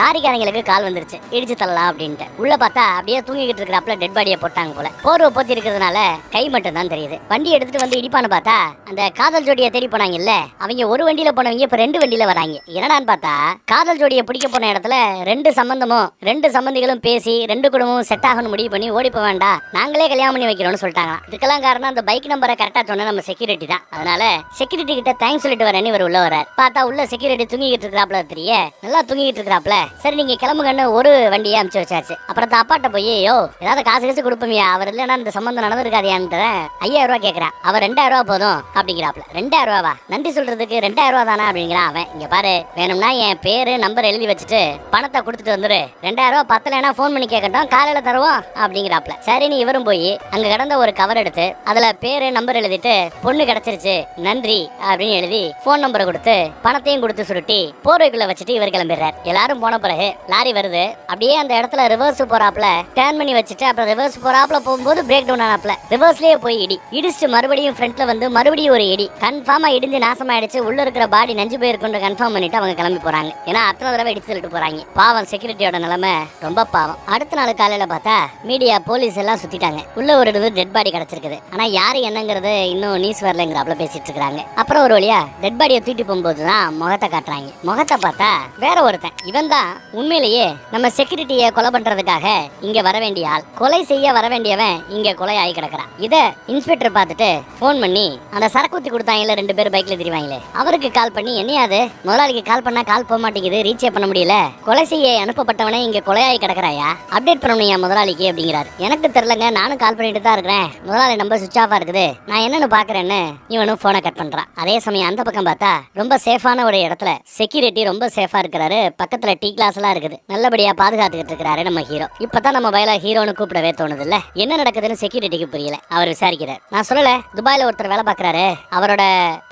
A: லாரிக்காரங்களுக்கு கால் வந்துருச்சு. இடிச்சு தள்ளலாம் அப்படின்ட்டு. உள்ள பார்த்தா அப்படியே தூங்கிக்கிட்டு இருக்கிறாப்புல டெட் பாடியை போட்டாங்க போல. போர்வை போத்தி இருக்கிறதுனால கை மட்டும் தான் தெரியுது. வண்டி எடுத்துட்டு வந்து இடிப்பான்னு பார்த்தா அந்த காதல் ஜோடியை தேடி போனாங்க இல்ல அவங்க ஒரு வண்டியில போனவங்க இப்ப ரெண்டு வண்டியில வராங்க. என்னடான்னு பார்த்தா காதல் ஜோடியை பிடிக்க போன இடத்துல ரெண்டு சம்பந்தமும் ரெண்டு சம்பந்திகளும் பேசி ரெண்டு குடும்பமும் செட் ஆகணும் முடிவு பண்ணி ஓடி போக வேண்டாம். நாங்களே கல்யாணம் பண்ணி வைக்கிறோம்னு சொல்லிட்டாங்க இதுக்கெல்லாம் காரணம் அந்த பைக் நம்பரை கரெக்டா சொன்ன நம்ம செக்யூரிட்டி தான். அதனால செக்யூரிட்டி கிட்ட தேங்க்ஸ் சொல்லிட்டு வரேன்னு இவர் உள்ள வரார் பார்த்தா உள்ள செக்யூரிட்டி தூங்கிட்டு இருக்கிறாப்ல தெரிய. நல்லா தூங்கிட்டு இருக்கிறாப்ல சரி நீங்க கிளம்புங்கன்னு ஒரு வண்டியை அமுச்சு வச்சாச்சு. அப்புறம் அந்த அப்பாட்ட போய் யோ ஏதாவது காசு காசு கொடுப்போமியா? அவர் இல்லைன்னா இந்த சம்பந்தம் நடந்திருக்காதியான்னு ஐயாயிரம் ரூபா கேட்கறான் அவர் ரெண்டாயிரம் ரூபா போதும் அப்படிங்கிறாப்ல ரெண்டாயிரம் ரூபாவா? நன்றி சொல்றதுக்கு ரெண்டாயிரம் ரூபா தானே? அப்படிங்கிறான் அவன். இங்க பாரு வேணும்னா என் பேரு நம்பர் எழுதி வச்சுட்டு பணத்தை கொடுத்துட்டு வந்துரு. ரெண்டாயிரம் ரூபாய் பத்தலைன்னா ஃபோன் பண்ணி கேட்கட்டும் காலையில தருவோம் அப்படிங்கிறாப்ல. சரின்னு இவரும் போய் அங்க கிடந்த ஒரு கவர் எடுத்து அதுல பேரு நம்பர் எழுதிட்டு பொண்ணு கிடைச்சிருச்சு நன்றி அப்படின்னு எழுதி ஃபோன் நம்பரை கொடுத்து பணத்தையும் கொடுத்து சுருட்டி போர்வைக்குள்ள வச்சுட்டு இவர் கிளம்பிடுறார். எல்லாரும் போன பிறகு லாரி வருது. அப்படியே அந்த இடத்துல ரிவர்ஸ் போறாப்ல. டேர்ன் பண்ணி வச்சுட்டு அப்புறம் ரிவர்ஸ் போறாப்ல போகும்போது பிரேக் டவுன் ஆனாப்ல. ரிவர்ஸ்லயே போய் இடி. இடிச்சுட்டு மறுபடியும் ஃப்ரண்ட்ல வந்து மறுபடியும் ஒரு இடி. கன்ஃபார்மா இடிஞ்சு நாசமாயிடுச்சு. உள்ள இருக்கிற பாடி நஞ்சு போயிருக்குன்ற கன்ஃபார்ம் பண்ணிட்டு அவங்க கிளம்பி போறாங்க. ஏன்னா அத்தனை தடவை இடிச்சு சொல்லிட்டு போறாங்க. பாவம் செக்யூரிட்டியோட நிலைமை ரொம்ப பாவம். அடுத்த நாள் காலையில பார்த்தா மீடியா போலீஸ் எல்லாம் சுத்திட்டாங்க. உள்ள ஒரு டெட் பாடி கிடைச்சிருக்குது. ஆனா யாரு என்னங்கிறது இன்னும் நியூஸ் வரலங்கிறாப்ல பேசிட்டு இருக்காங்க. அப்புறம் ஒரு வழியா டெட் பாடியை தூக்கிட்டு போகும்போது தான் முகத்தை காட்டுறாங்க. முகத்தை பார்த்தா வேற ஒருத்தன். இவன் தான் உண்மையிலேயே நம்ம செக்யூரிட்டியை கொலை பண்றதுக்காக இங்க வர வேண்டிய ஆள். கொலை செய்ய வர வேண்டியவன் இங்க கொலை ஆகி கிடக்குறான். இத இன்ஸ்பெக்டர் பார்த்துட்டு போன் பண்ணி அந்த சரக்கு ஊத்தி கொடுத்தாங்கல்ல ரெண்டு பேர் பைக்ல தெரிவாங்களே அவருக்கு கால் பண்ணி என்னையாது முதலாளிக்கு கால் பண்ணா கால் போக மாட்டேங்குது ரீச்சே பண்ண முடியல. கொலை செய்ய அனுப்பப்பட்டவனே இங்க கொலையாகி கிடக்குறாயா? அப்டேட் பண்ணணும் என் முதலாளிக்கு அப்படிங்கிறாரு. எனக்கு தெரியலங்க நானும் கால் பண்ணிட்டு தான் இருக்கிறேன். முதலாளி நம்பர் சுவிச் ஆஃபா இருக்குது. நான் என்னன்னு பாக்குறேன்னு இவனும் போனை கட் பண்றான். அதே சமயம் அந்த பக்கம் பார்த்தா ரொம்ப சேஃபான ஒரு இடத்துல செக்யூரிட்டி ரொம்ப சேஃபா இருக்கிறாரு. பக்கத்துல டீ கிளாஸ் எல்லாம் இருக்குது. நல்லபடியா பாதுகாத்துக்கிட்டு இருக்கிறாரு நம்ம ஹீரோ இப்பதான் நம்ம வயலா ஹீரோன்னு கூப்பிடவே தோணுது இல்ல என்ன நடக்குதுன்னு செக்யூரிட்டிக்கு புரியல. அவர் விசாரிக்கிறார். நான் சொல்லல துபாயில ஒருத்தர் வேலை பாக்குறாரு அவரோட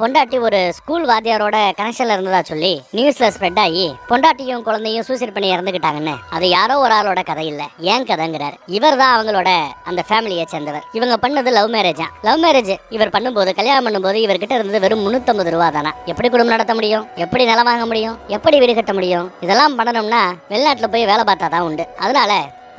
A: பொண்டாட்டி ஒரு ஸ்கூல் வாத்தியாரோட கனெக்ஷன்ல இருந்ததா சொல்லி நியூஸ்ல ஸ்ப்ரெட் ஆகி பொண்டாட்டியும் குழந்தையும் சூசைட் பண்ணி இறந்துக்கிட்டாங்கன்னு அது யாரோ ஒரு ஆளோட கதை இல்ல. ஏன் கதைங்கிறார். இவர் தான் அவங்களோட அந்த ஃபேமிலியை சேர்ந்தவர். இவங்க பண்ணது லவ் மேரேஜா லவ் மேரேஜ் இவர் பண்ணும்போது கல்யாணம் பண்ணும்போது இவர்கிட்ட இருந்தது வெறும் முன்னூத்தம்பது ரூபா தானா? எப்படி குடும்பம் நடத்த முடியும்? எப்படி நிலம் வாங்க முடியும்? எப்படி வீடு கட்ட முடியும்? இதெல்லாம் பண்ணணும்னா வெளிநாட்டுல போய் வேலை பார்த்தா தான் உண்டு. அதனால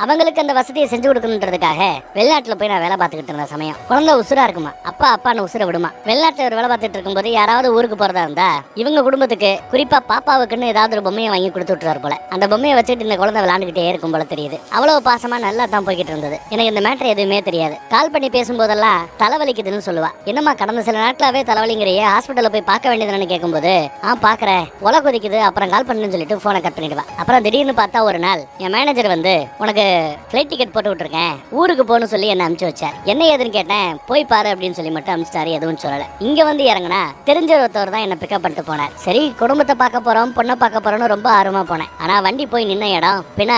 A: அவங்களுக்கு அந்த வசதியை செஞ்சு கொடுக்கணுன்றதுக்காக வெளிநாட்டுல போய் நான் வேலை பார்த்துக்கிட்டு இருந்த சமயம். குழந்தை உசுரா இருக்குமா? அப்பா அப்பான்னு உசுர விடுமா? வெளிநாட்டுல ஒரு வேலை பார்த்துட்டு இருக்கும்போது யாராவது ஊருக்கு போறதா இருந்தா இவங்க குடும்பத்துக்கு குறிப்பா பாப்பாவுக்குன்னு ஏதாவது ஒரு பொம்மையை வாங்கி கொடுத்து விட்டுறாரு போல. அந்த பொம்மையை வச்சுட்டு இந்த குழந்தை விளையாண்டுகிட்டே இருக்கும் போல தெரியுது. அவ்வளவு பாசமா நல்லா தான் போய்கிட்டு இருந்தது. எனக்கு இந்த மேட்டர் எதுவுமே தெரியாது. கால் பண்ணி பேசும்போதெல்லாம் தலைவலிக்குதுன்னு சொல்லுவா. என்னம்மா கடந்த சில நாட்களாவே தலைவலிங்கிறையே ஹாஸ்பிட்டலில் போய் பார்க்க வேண்டியதுன்னு கேட்கும்போது ஆ பார்க்குறேன் உலக கொதிக்குது அப்புறம் கால் பண்ணுன்னு சொல்லிட்டு போனை கட் பண்ணிடுவா. அப்புறம் திடீர்னு பார்த்தா ஒரு நாள் என் மேனேஜர் வந்து உனக்கு ஃப்ளைட் டிக்கெட் போட்டு விட்டுருக்கேன் ஊருக்கு போகணும்னு சொல்லி என்ன அனுப்பிச்சு வச்சார். என்ன ஏதுன்னு கேட்டேன் போய் பாரு அப்படின்னு சொல்லி மட்டும் அனுப்பிச்சிட்டாரு எதுவும் சொல்லல. இங்க வந்து இறங்குனா தெரிஞ்ச ஒருத்தவர் தான் என்ன பிக்கப் பண்ணிட்டு போனார். சரி குடும்பத்தை பார்க்க போறோம் பொண்ணை பார்க்க போறோம்னு ரொம்ப ஆர்வமா போனேன். ஆனா வண்டி போய் நின்ன இடம் பிண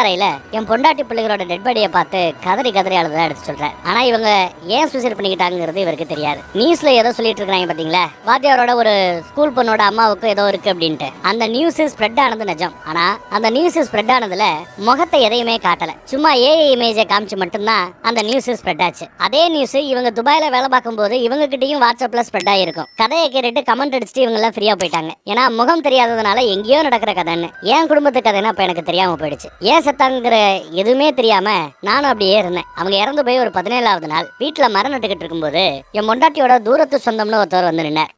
A: அறையில என் பொண்டாட்டி பிள்ளைகளோட டெட் பாடியை பார்த்து கதறி கதறி அழுதா எடுத்து சொல்றேன். ஆனா இவங்க ஏன் சூசைட் பண்ணிக்கிட்டாங்கிறது இவருக்கு தெரியாது. நியூஸ்ல ஏதோ சொல்லிட்டு இருக்காங்க பாத்தீங்களா? வாத்தியாரோட ஒரு ஸ்கூல் பொண்ணோட அம்மாவுக்கு ஏதோ இருக்கு அப்படின்ட்டு. அந்த நியூஸ் ஸ்ப்ரெட் ஆனது நிஜம். ஆனா அந்த நியூஸ் ஸ்ப்ரெட் ஆனதுல முகத்தை எதையும் காட்டல. சும்மா ஏஐ இமேஜை காமிச்சு மட்டும்தான் அந்த நியூஸ் ஸ்ப்ரெட் ஆச்சு. அதே நியூஸ் இவங்க துபாயில வேலை பார்க்கும்போது இவங்க கிட்டயும் வாட்ஸ்அப்ல ஸ்ப்ரெட் ஆயிருக்கும். கதையை கேட்டுட்டு கமெண்ட் அடிச்சுட்டு இவங்க எல்லாம் ஃப்ரீயா போயிட்டாங்க. ஏன்னா முகம் தெரியாததுனால எங்கேயோ நடக்கிற கதைன்னு. என் குடும்பத்து கதைன்னா அப்ப எனக்கு தெரியாம போயிடுச்சு. ஏன் செத்தாங்கிற எதுவுமே தெரியாம நானும் அப்படியே இருந்தேன். அவங்க இறந்து போய் ஒரு பதினேழாவது நாள் வீட்டுல மரம் நட்டுக்கிட்டு இருக்கும்போது என் பொண்டாட்டியோட தூரத்து சொந்தம்னு ஒருத்தவர் வந்து நின்னார்.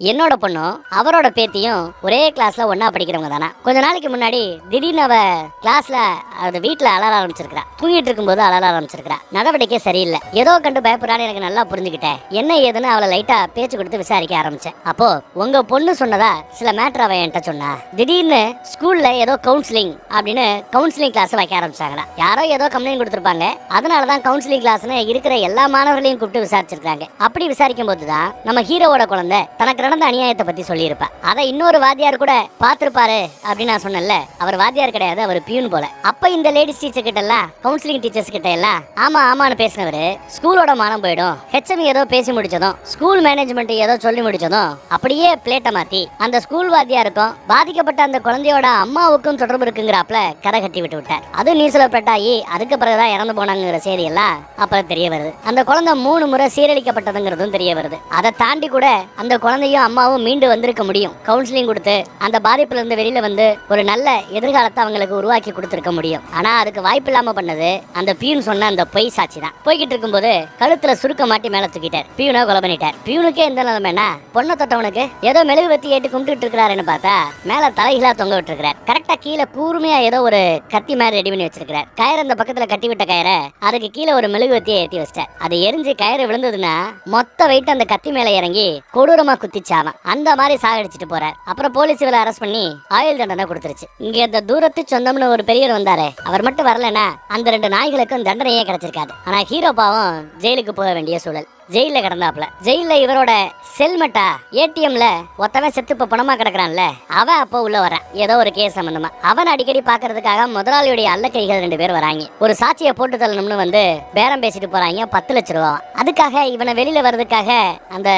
A: என்னோட பொண்ணும் அவரோட பேத்தியும் ஒரே கிளாஸ்ல ஒன்னா படிக்கிறவங்க தானா? கொஞ்ச நாளைக்கு முன்னாடி திடீர்னு அவ கிளாஸ்ல அது வீட்டுல அலர ஆரம்பிச்சிருக்கா தூங்கிட்டு இருக்கும்போது அலற ஆரம்பிச்சிருக்கா நடவடிக்கை சரியில்லை. ஏதோ கண்டு பயப்படுறான்னு எனக்கு நல்லா புரிஞ்சுக்கிட்டேன். என்ன ஏதுன்னு அவளை லைட்டா பேச்சு கொடுத்து விசாரிக்க ஆரம்பிச்சேன். அப்போ உங்க பொண்ணு சொன்னதா சில மேட்டர் அவ என்கிட்ட சொன்னா. திடீர்னு ஸ்கூல்ல ஏதோ கவுன்சிலிங் அப்படின்னு கவுன்சிலிங் கிளாஸ் வைக்க ஆரம்பிச்சாங்களா யாரோ ஏதோ கம்ப்ளைண்ட் கொடுத்துருப்பாங்க. அதனாலதான் கவுன்சிலிங் கிளாஸ்னு இருக்கிற எல்லா மாணவர்களையும் கூப்பிட்டு விசாரிச்சிருக்காங்க அப்படி விசாரிக்கும் போதுதான் நம்ம ஹீரோவோட குழந்தை தனக்கு நடந்த அநியாயத்தை பத்தி சொல்லியிருப்பா. அதை இன்னொரு வாத்தியார் கூட பார்த்திருப்பாரு அப்படின்னு நான் சொன்னேன்ல. அவர் வாத்தியார் கிடையாது அவர் பியூன் போல. அப்ப இந்த லேடிஸ் டீச்சர் கிட்ட எல்லாம் கவுன்சிலிங் டீச்சர்ஸ் கிட்ட எல்லாம் ஆமா ஆமான்னு பேசினவரு ஸ்கூலோட மானம் போயிடும். ஹெச்எம் ஏதோ பேசி முடிச்சதும் ஸ்கூல் மேனேஜ்மெண்ட் ஏதோ சொல்லி முடிச்சதும் அப்படியே பிளேட்டை மாத்தி அந்த ஸ்கூல் வாத்தியாருக்கும் பாதிக்கப்பட்ட அந்த குழந்தையோட அம்மாவுக்கும் தொடர்பு இருக்குங்கிறாப்ல கதை கட்டி விட்டு விட்டார். அது நீசல பெட்டாயி அதுக்கு பிறகுதான் இறந்து போனாங்கிற செய்தி எல்லாம் அப்புறம் தெரிய வருது. அந்த குழந்தை மூணு முறை சீரழிக்கப்பட்டதுங்கிறதும் தெரிய வருது. அதை தாண்டி கூட அந்த குழந்தையும் அம்மாவும் மீண்டு வந்திருக்க முடியும். கவுன்சிலிங் கொடுத்து அந்த பாதிப்புல இருந்து வெளியில வந்து ஒரு நல்ல எதிர்காலத்தை அவங்களுக்கு உருவாக்கி கொடுத்துருக்க முடியும். ஆனா அதுக்கு வாய்ப்பு இல்லாம பண்ணது அந்த பியூன் சொன்ன அந்த பொய் சாட்சி தான். போய்கிட்டு இருக்கும்போது கழுத்துல சுருக்க மாட்டி மேல தூக்கிட்டார். பியூனை கொலை பண்ணிட்டார். பியூனுக்கே எந்த நிலைமைனா பொண்ணை தொட்டவனுக்கு ஏதோ மெழுகு வத்தி ஏட்டு கும்பிட்டு இருக்கிறாருன்னு பார்த்தா மேல தலைகீழா தொங்க விட்டுருக்கார் கரெக்டா கீழே கூர்மையா ஏதோ ஒரு கத்தி மாதிரி ரெடி பண்ணி வச்சிருக்கிறார். கயிறு அந்த பக்கத்துல கட்டி விட்ட கயிறை அதுக்கு கீழே ஒரு மெழுகு வத்தியை ஏத்தி வச்சிட்டார். அது எரிஞ்சு கயிறு விழுந்ததுன்னா மொத்த வெயிட் அந்த கத்தி மேல இறங்கி கொடூரமா குத்திச்சாவன் அந்த மாதிரி சாகடிச்சிட்டு போறார். அப்புறம் போலீஸ் இவரை அரெஸ்ட் பண்ணி ஆயுள் தண்டனை கொடுத்துருச்சு. இங்க இந்த தூரத்து சொந்தம்னு ஒரு பெரியவர் வந்தாரு அவர் மட்டும் வரலன்னா அந்த ரெண்டு நாய்களுக்கும் தண்டனையே கிடைச்சிருக்காது. ஆனா ஹீரோ பாவம் ஜெயிலுக்கு போக வேண்டிய சூழல். ஜெயில கிடந்தாப்ல ஜெயில இவரோட செல்மெட்டா ஏடிஎம்ல ஒத்தவன் செத்து இப்ப பணமா கிடக்குறான்ல அவன் அப்போ உள்ள வரான். ஏதோ ஒரு கேஸ் சம்பந்தமா. அவன் அடிக்கடி பாக்குறதுக்காக முதலாளியுடைய அல்ல கைகள் ரெண்டு பேர் வராங்க. ஒரு சாட்சியை போட்டு தள்ளணும்னு வந்து பேரம் பேசிட்டு போறாங்க பத்து லட்ச ரூபா அதுக்காக இவனை வெளியில வர்றதுக்காக அந்த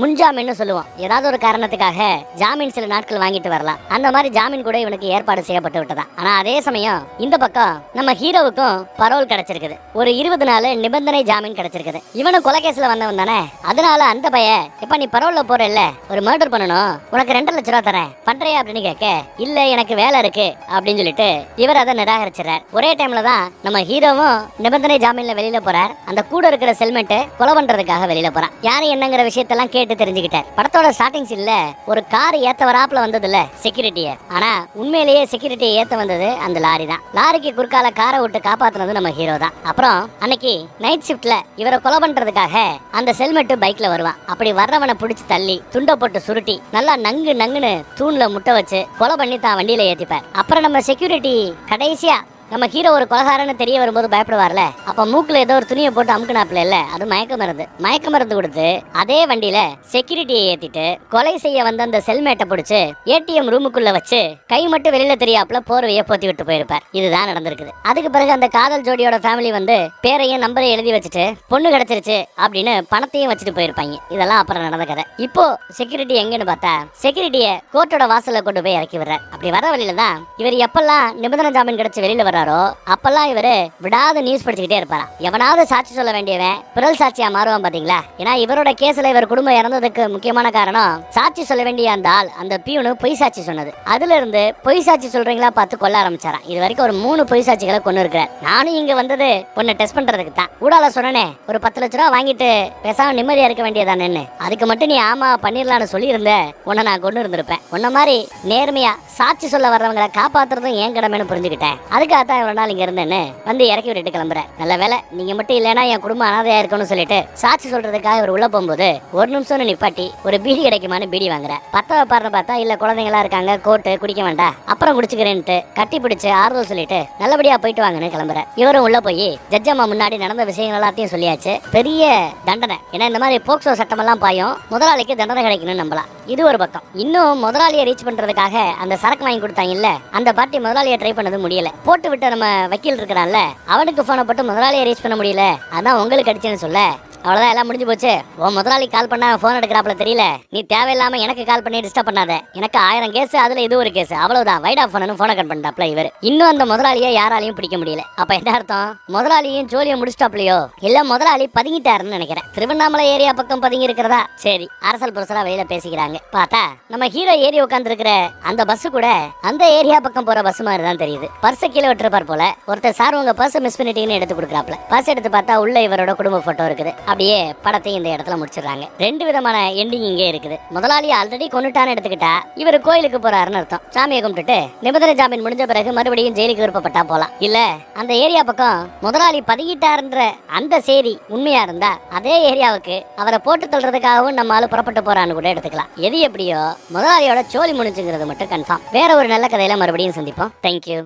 A: முன்ஜாமீன் சொல்லுவோம் ஏதாவது ஒரு காரணத்துக்காக ஜாமீன் சில நாட்கள் வாங்கிட்டு வரலாம். அந்த மாதிரி ஜாமீன் கூட இவனுக்கு ஏற்பாடு செய்யப்பட்டு விட்டதா. ஆனா அதே சமயம் இந்த பக்கம் நம்ம ஹீரோவுக்கும் பரோல் கிடைச்சிருக்குது. ஒரு இருபது நாள் நிபந்தனை ஜாமீன் கிடைச்சிருக்குது. இவனும் கொலை கேஸ்ல வந்தவன் தானே? அதனால அந்த பைய இப்ப நீ பரோல்ல போறல்ல? ஒரு மர்டர் பண்ணணும். உனக்கு ரெண்டு லட்ச ரூபா தரேன். பண்றியா அப்படின்னு கேட்க இல்ல எனக்கு வேலை இருக்கு அப்படின்னு சொல்லிட்டு இவர் அதை நிராகரிச்சிடறார். ஒரே டைம்ல தான் நம்ம ஹீரோவும் நிபந்தனை ஜாமீன்ல வெளியில போறார். அந்த கூட இருக்கிற செல்மெண்ட் கொலை பண்றதுக்காக வெளியில போறான். யாரு என்னங்கிற விஷயத்தெல்லாம் கேட்டு தெரிஞ்சுக்கிட்டார். படத்தோட ஸ்டார்டிங்ஸ் இல்ல ஒரு கார் ஏத்த வராப்புல இல்ல செக்யூரிட்டிய ஆனா உண்மையிலேயே செக்யூரிட்டியை ஏத்த வந்தது அந்த லாரி தான். லாரிக்கு குறுக்கால காரை விட்டு காப்பாத்துனது நம்ம ஹீரோ தான். அப்புறம் அன்னைக்கு நைட் ஷிஃப்ட்ல இவரை கொலை பண்றதுக்காக அந்த செல்மெட்டு பைக்ல வருவான் அப்படி வர்றவனை பிடிச்சி தள்ளி துண்டை போட்டு சுருட்டி நல்லா நங்கு நங்குன்னு தூண்ல முட்டை வச்சு கொலை பண்ணி தான் வண்டியில ஏத்திப்பார் அப்புறம் நம்ம செக்யூரிட்டி கடைசியா நம்ம ஹீரோ ஒரு கொலகாரன்னு தெரிய வரும்போது பயப்படுவார்ல? அப்ப மூக்குல ஏதோ ஒரு துணியை போட்டு அமுக்குனாப்ல இல்ல? அது மயக்க மருந்து. மயக்க மருந்து கொடுத்து அதே வண்டியில செக்யூரிட்டியை ஏத்திட்டு கொலை செய்ய வந்த அந்த செல்மேட்டை பிடிச்சு ஏடிஎம் ரூமுக்குள்ள வச்சு கை மட்டும் வெளியில தெரியாப்புல போர்வையை போத்தி விட்டு போயிருப்பார். இதுதான் நடந்திருக்குது. அதுக்கு பிறகு அந்த காதல் ஜோடியோட ஃபேமிலி வந்து பேரையும் நம்பரையும் எழுதி வச்சுட்டு பொண்ணு கிடைச்சிருச்சு அப்படின்னு பணத்தையும் வச்சுட்டு போயிருப்பாங்க. இதெல்லாம் அப்புறம் நடந்த கதை. இப்போ செக்யூரிட்டி எங்கன்னு பார்த்தா செக்யூரிட்டியை கோர்ட்டோட வாசல்ல கொண்டு போய் இறக்கி விடுறார். அப்படி வர வழியில தான் இவர் எப்பெல்லாம் நிபந்தனை ஜாமீன் கிடைச்சு வெளியில சொல்றாரோ அப்பெல்லாம் இவரு விடாத நியூஸ் படிச்சுக்கிட்டே இருப்பாராம் எவனாவது சாட்சி சொல்ல வேண்டியவன் பிறல் சாட்சியா மாறுவான் பாத்தீங்களா? ஏன்னா இவரோட கேஸ்ல இவர் குடும்பம் இறந்ததுக்கு முக்கியமான காரணம் சாட்சி சொல்ல வேண்டிய அந்த ஆள் அந்த பியூனு பொய் சாட்சி சொன்னது. அதுல இருந்து பொய் சாட்சி சொல்றீங்களா பார்த்து கொல்ல ஆரம்பிச்சாராம். இது வரைக்கும் ஒரு மூணு பொய் சாட்சிகளை கொண்டு இருக்கிறார். நானும் இங்க வந்தது பொண்ணை டெஸ்ட் பண்றதுக்கு தான். கூடால சொன்னனே ஒரு பத்து லட்ச ரூபா வாங்கிட்டு பேசாம நிம்மதியா இருக்க வேண்டியதானேன்னு. அதுக்கு மட்டும் நீ ஆமா பண்ணிடலாம்னு சொல்லியிருந்த உன்னை நான் கொண்டு இருந்திருப்பேன். உன்ன மாதிரி நேர்மையா சாட்சி சொல்ல வர்றவங்களை காப்பாத்துறதும் ஏன் கடமைன்னு புரிஞ்சுக்கிட்டேன். அதுக்கு தான் இவ்வளவு நாள் இங்க இருந்தேன்னு வந்து இறக்கி விட்டுட்டு கிளம்புறேன். நல்ல வேலை நீங்க மட்டும் இல்லைன்னா என் குடும்பம் அனாதையா இருக்கணும்னு சொல்லிட்டு சாட்சி சொல்றதுக்காக இவர் உள்ள போகும்போது ஒரு நிமிஷம் நிப்பாட்டி ஒரு பீடி கிடைக்குமான்னு பீடி வாங்குறேன். பத்த வைப்பாருன்னு பார்த்தா இல்ல குழந்தைங்களா இருக்காங்க கோட்டு குடிக்க வேண்டாம் அப்புறம் குடிச்சுக்கிறேன்ட்டு கட்டி பிடிச்சு ஆறுதல் சொல்லிட்டு நல்லபடியா போயிட்டு வாங்கன்னு கிளம்புற இவரும் உள்ள போய் ஜட்ஜம்மா முன்னாடி நடந்த விஷயங்கள் எல்லாத்தையும் சொல்லியாச்சு. பெரிய தண்டனை. ஏன்னா இந்த மாதிரி போக்சோ சட்டம் எல்லாம் பாயும் முதலாளிக்கு தண்டனை கிடைக்கணும்னு நம்பலாம் இது ஒரு பக்கம். இன்னும் முதலாளியை ரீச் பண்றதுக்காக அந்த சரக்கு வாங்கி கொடுத்தாங்க இல்ல அந்த பார்ட்டி முதலாளியை ட்ரை பண்ணது முடியல. போட்டு விட்ட நம்ம வக்கீல் இருக்கிறான்ல அவனுக்கு போனை போட்டு முதலாளியை ரீச் பண்ண முடியல. அதான் உங்களுக்கு அடிச்சேன்னு சொல்ல. அவ்வளவுதான் எல்லாம் முடிஞ்சு போச்சு. உன் முதலாளி கால் பண்ணா ஃபோன் எடுக்கிறாப்ல தெரியல. நீ தேவையில்லாம எனக்கு கால் பண்ணி டிஸ்டர்ப் பண்ணாத. எனக்கு ஆயிரம் கேஸ் அதுல இது ஒரு கேஸ் அவ்வளவுதான். வைட் ஆஃப் பண்ணணும் ஃபோனை கட் பண்ணிட்டாப்ல இவர். இன்னும் அந்த முதலாளியை யாராலையும் பிடிக்க முடியல. அப்ப என்ன அர்த்தம்? முதலாளியும் ஜோலியை முடிச்சிட்டாப்லையோ இல்ல முதலாளி பதுங்கிட்டாருன்னு நினைக்கிறேன். திருவண்ணாமலை ஏரியா பக்கம் பதுங்கி இருக்கிறதா? சரி அரசல் புரசலா வெளியில பேசிக்கிறாங்க. பார்த்தா நம்ம ஹீரோ ஏறி உட்கார்ந்து இருக்கிற அந்த பஸ் கூட அந்த ஏரியா பக்கம் போற பஸ் மாதிரி தான் தெரியுது பர்ஸை கீழே விட்டுருப்பார் போல. ஒருத்தர் சார் உங்க பர்ஸை மிஸ் பண்ணிட்டீங்கன்னு எடுத்து கொடுக்குறாப்ல பர்ஸ் எடுத்து பார்த்தா உள்ள இவரோட குடும்ப போட்டோ இருக்குது. அப்படியே படத்தையும் இந்த இடத்துல முடிச்சிடுறாங்க. ரெண்டு விதமான எண்டிங் இங்கே இருக்குது. முதலாளி ஆல்ரெடி கொண்டுட்டான்னு எடுத்துக்கிட்டா இவர் கோயிலுக்கு போறாருன்னு அர்த்தம். சாமியை கும்பிட்டுட்டு நிபந்தனை ஜாமீன் முடிஞ்ச பிறகு மறுபடியும் ஜெயிலுக்கு விருப்பப்பட்டா போலாம். இல்ல அந்த ஏரியா பக்கம் முதலாளி பதுங்கிட்டாருன்ற அந்த செய்தி உண்மையா இருந்தா அதே ஏரியாவுக்கு அவரை போட்டு தள்ளுறதுக்காகவும் நம்ம ஆளு புறப்பட்டு போறான்னு கூட எடுத்துக்கலாம். எது எப்படியோ முதலாளியோட சோழி முடிஞ்சுங்கிறது மட்டும் கன்ஃபார்ம் வேற ஒரு நல்ல கதையில மறுபடியும் சந்திப்போம். தேங்க்யூ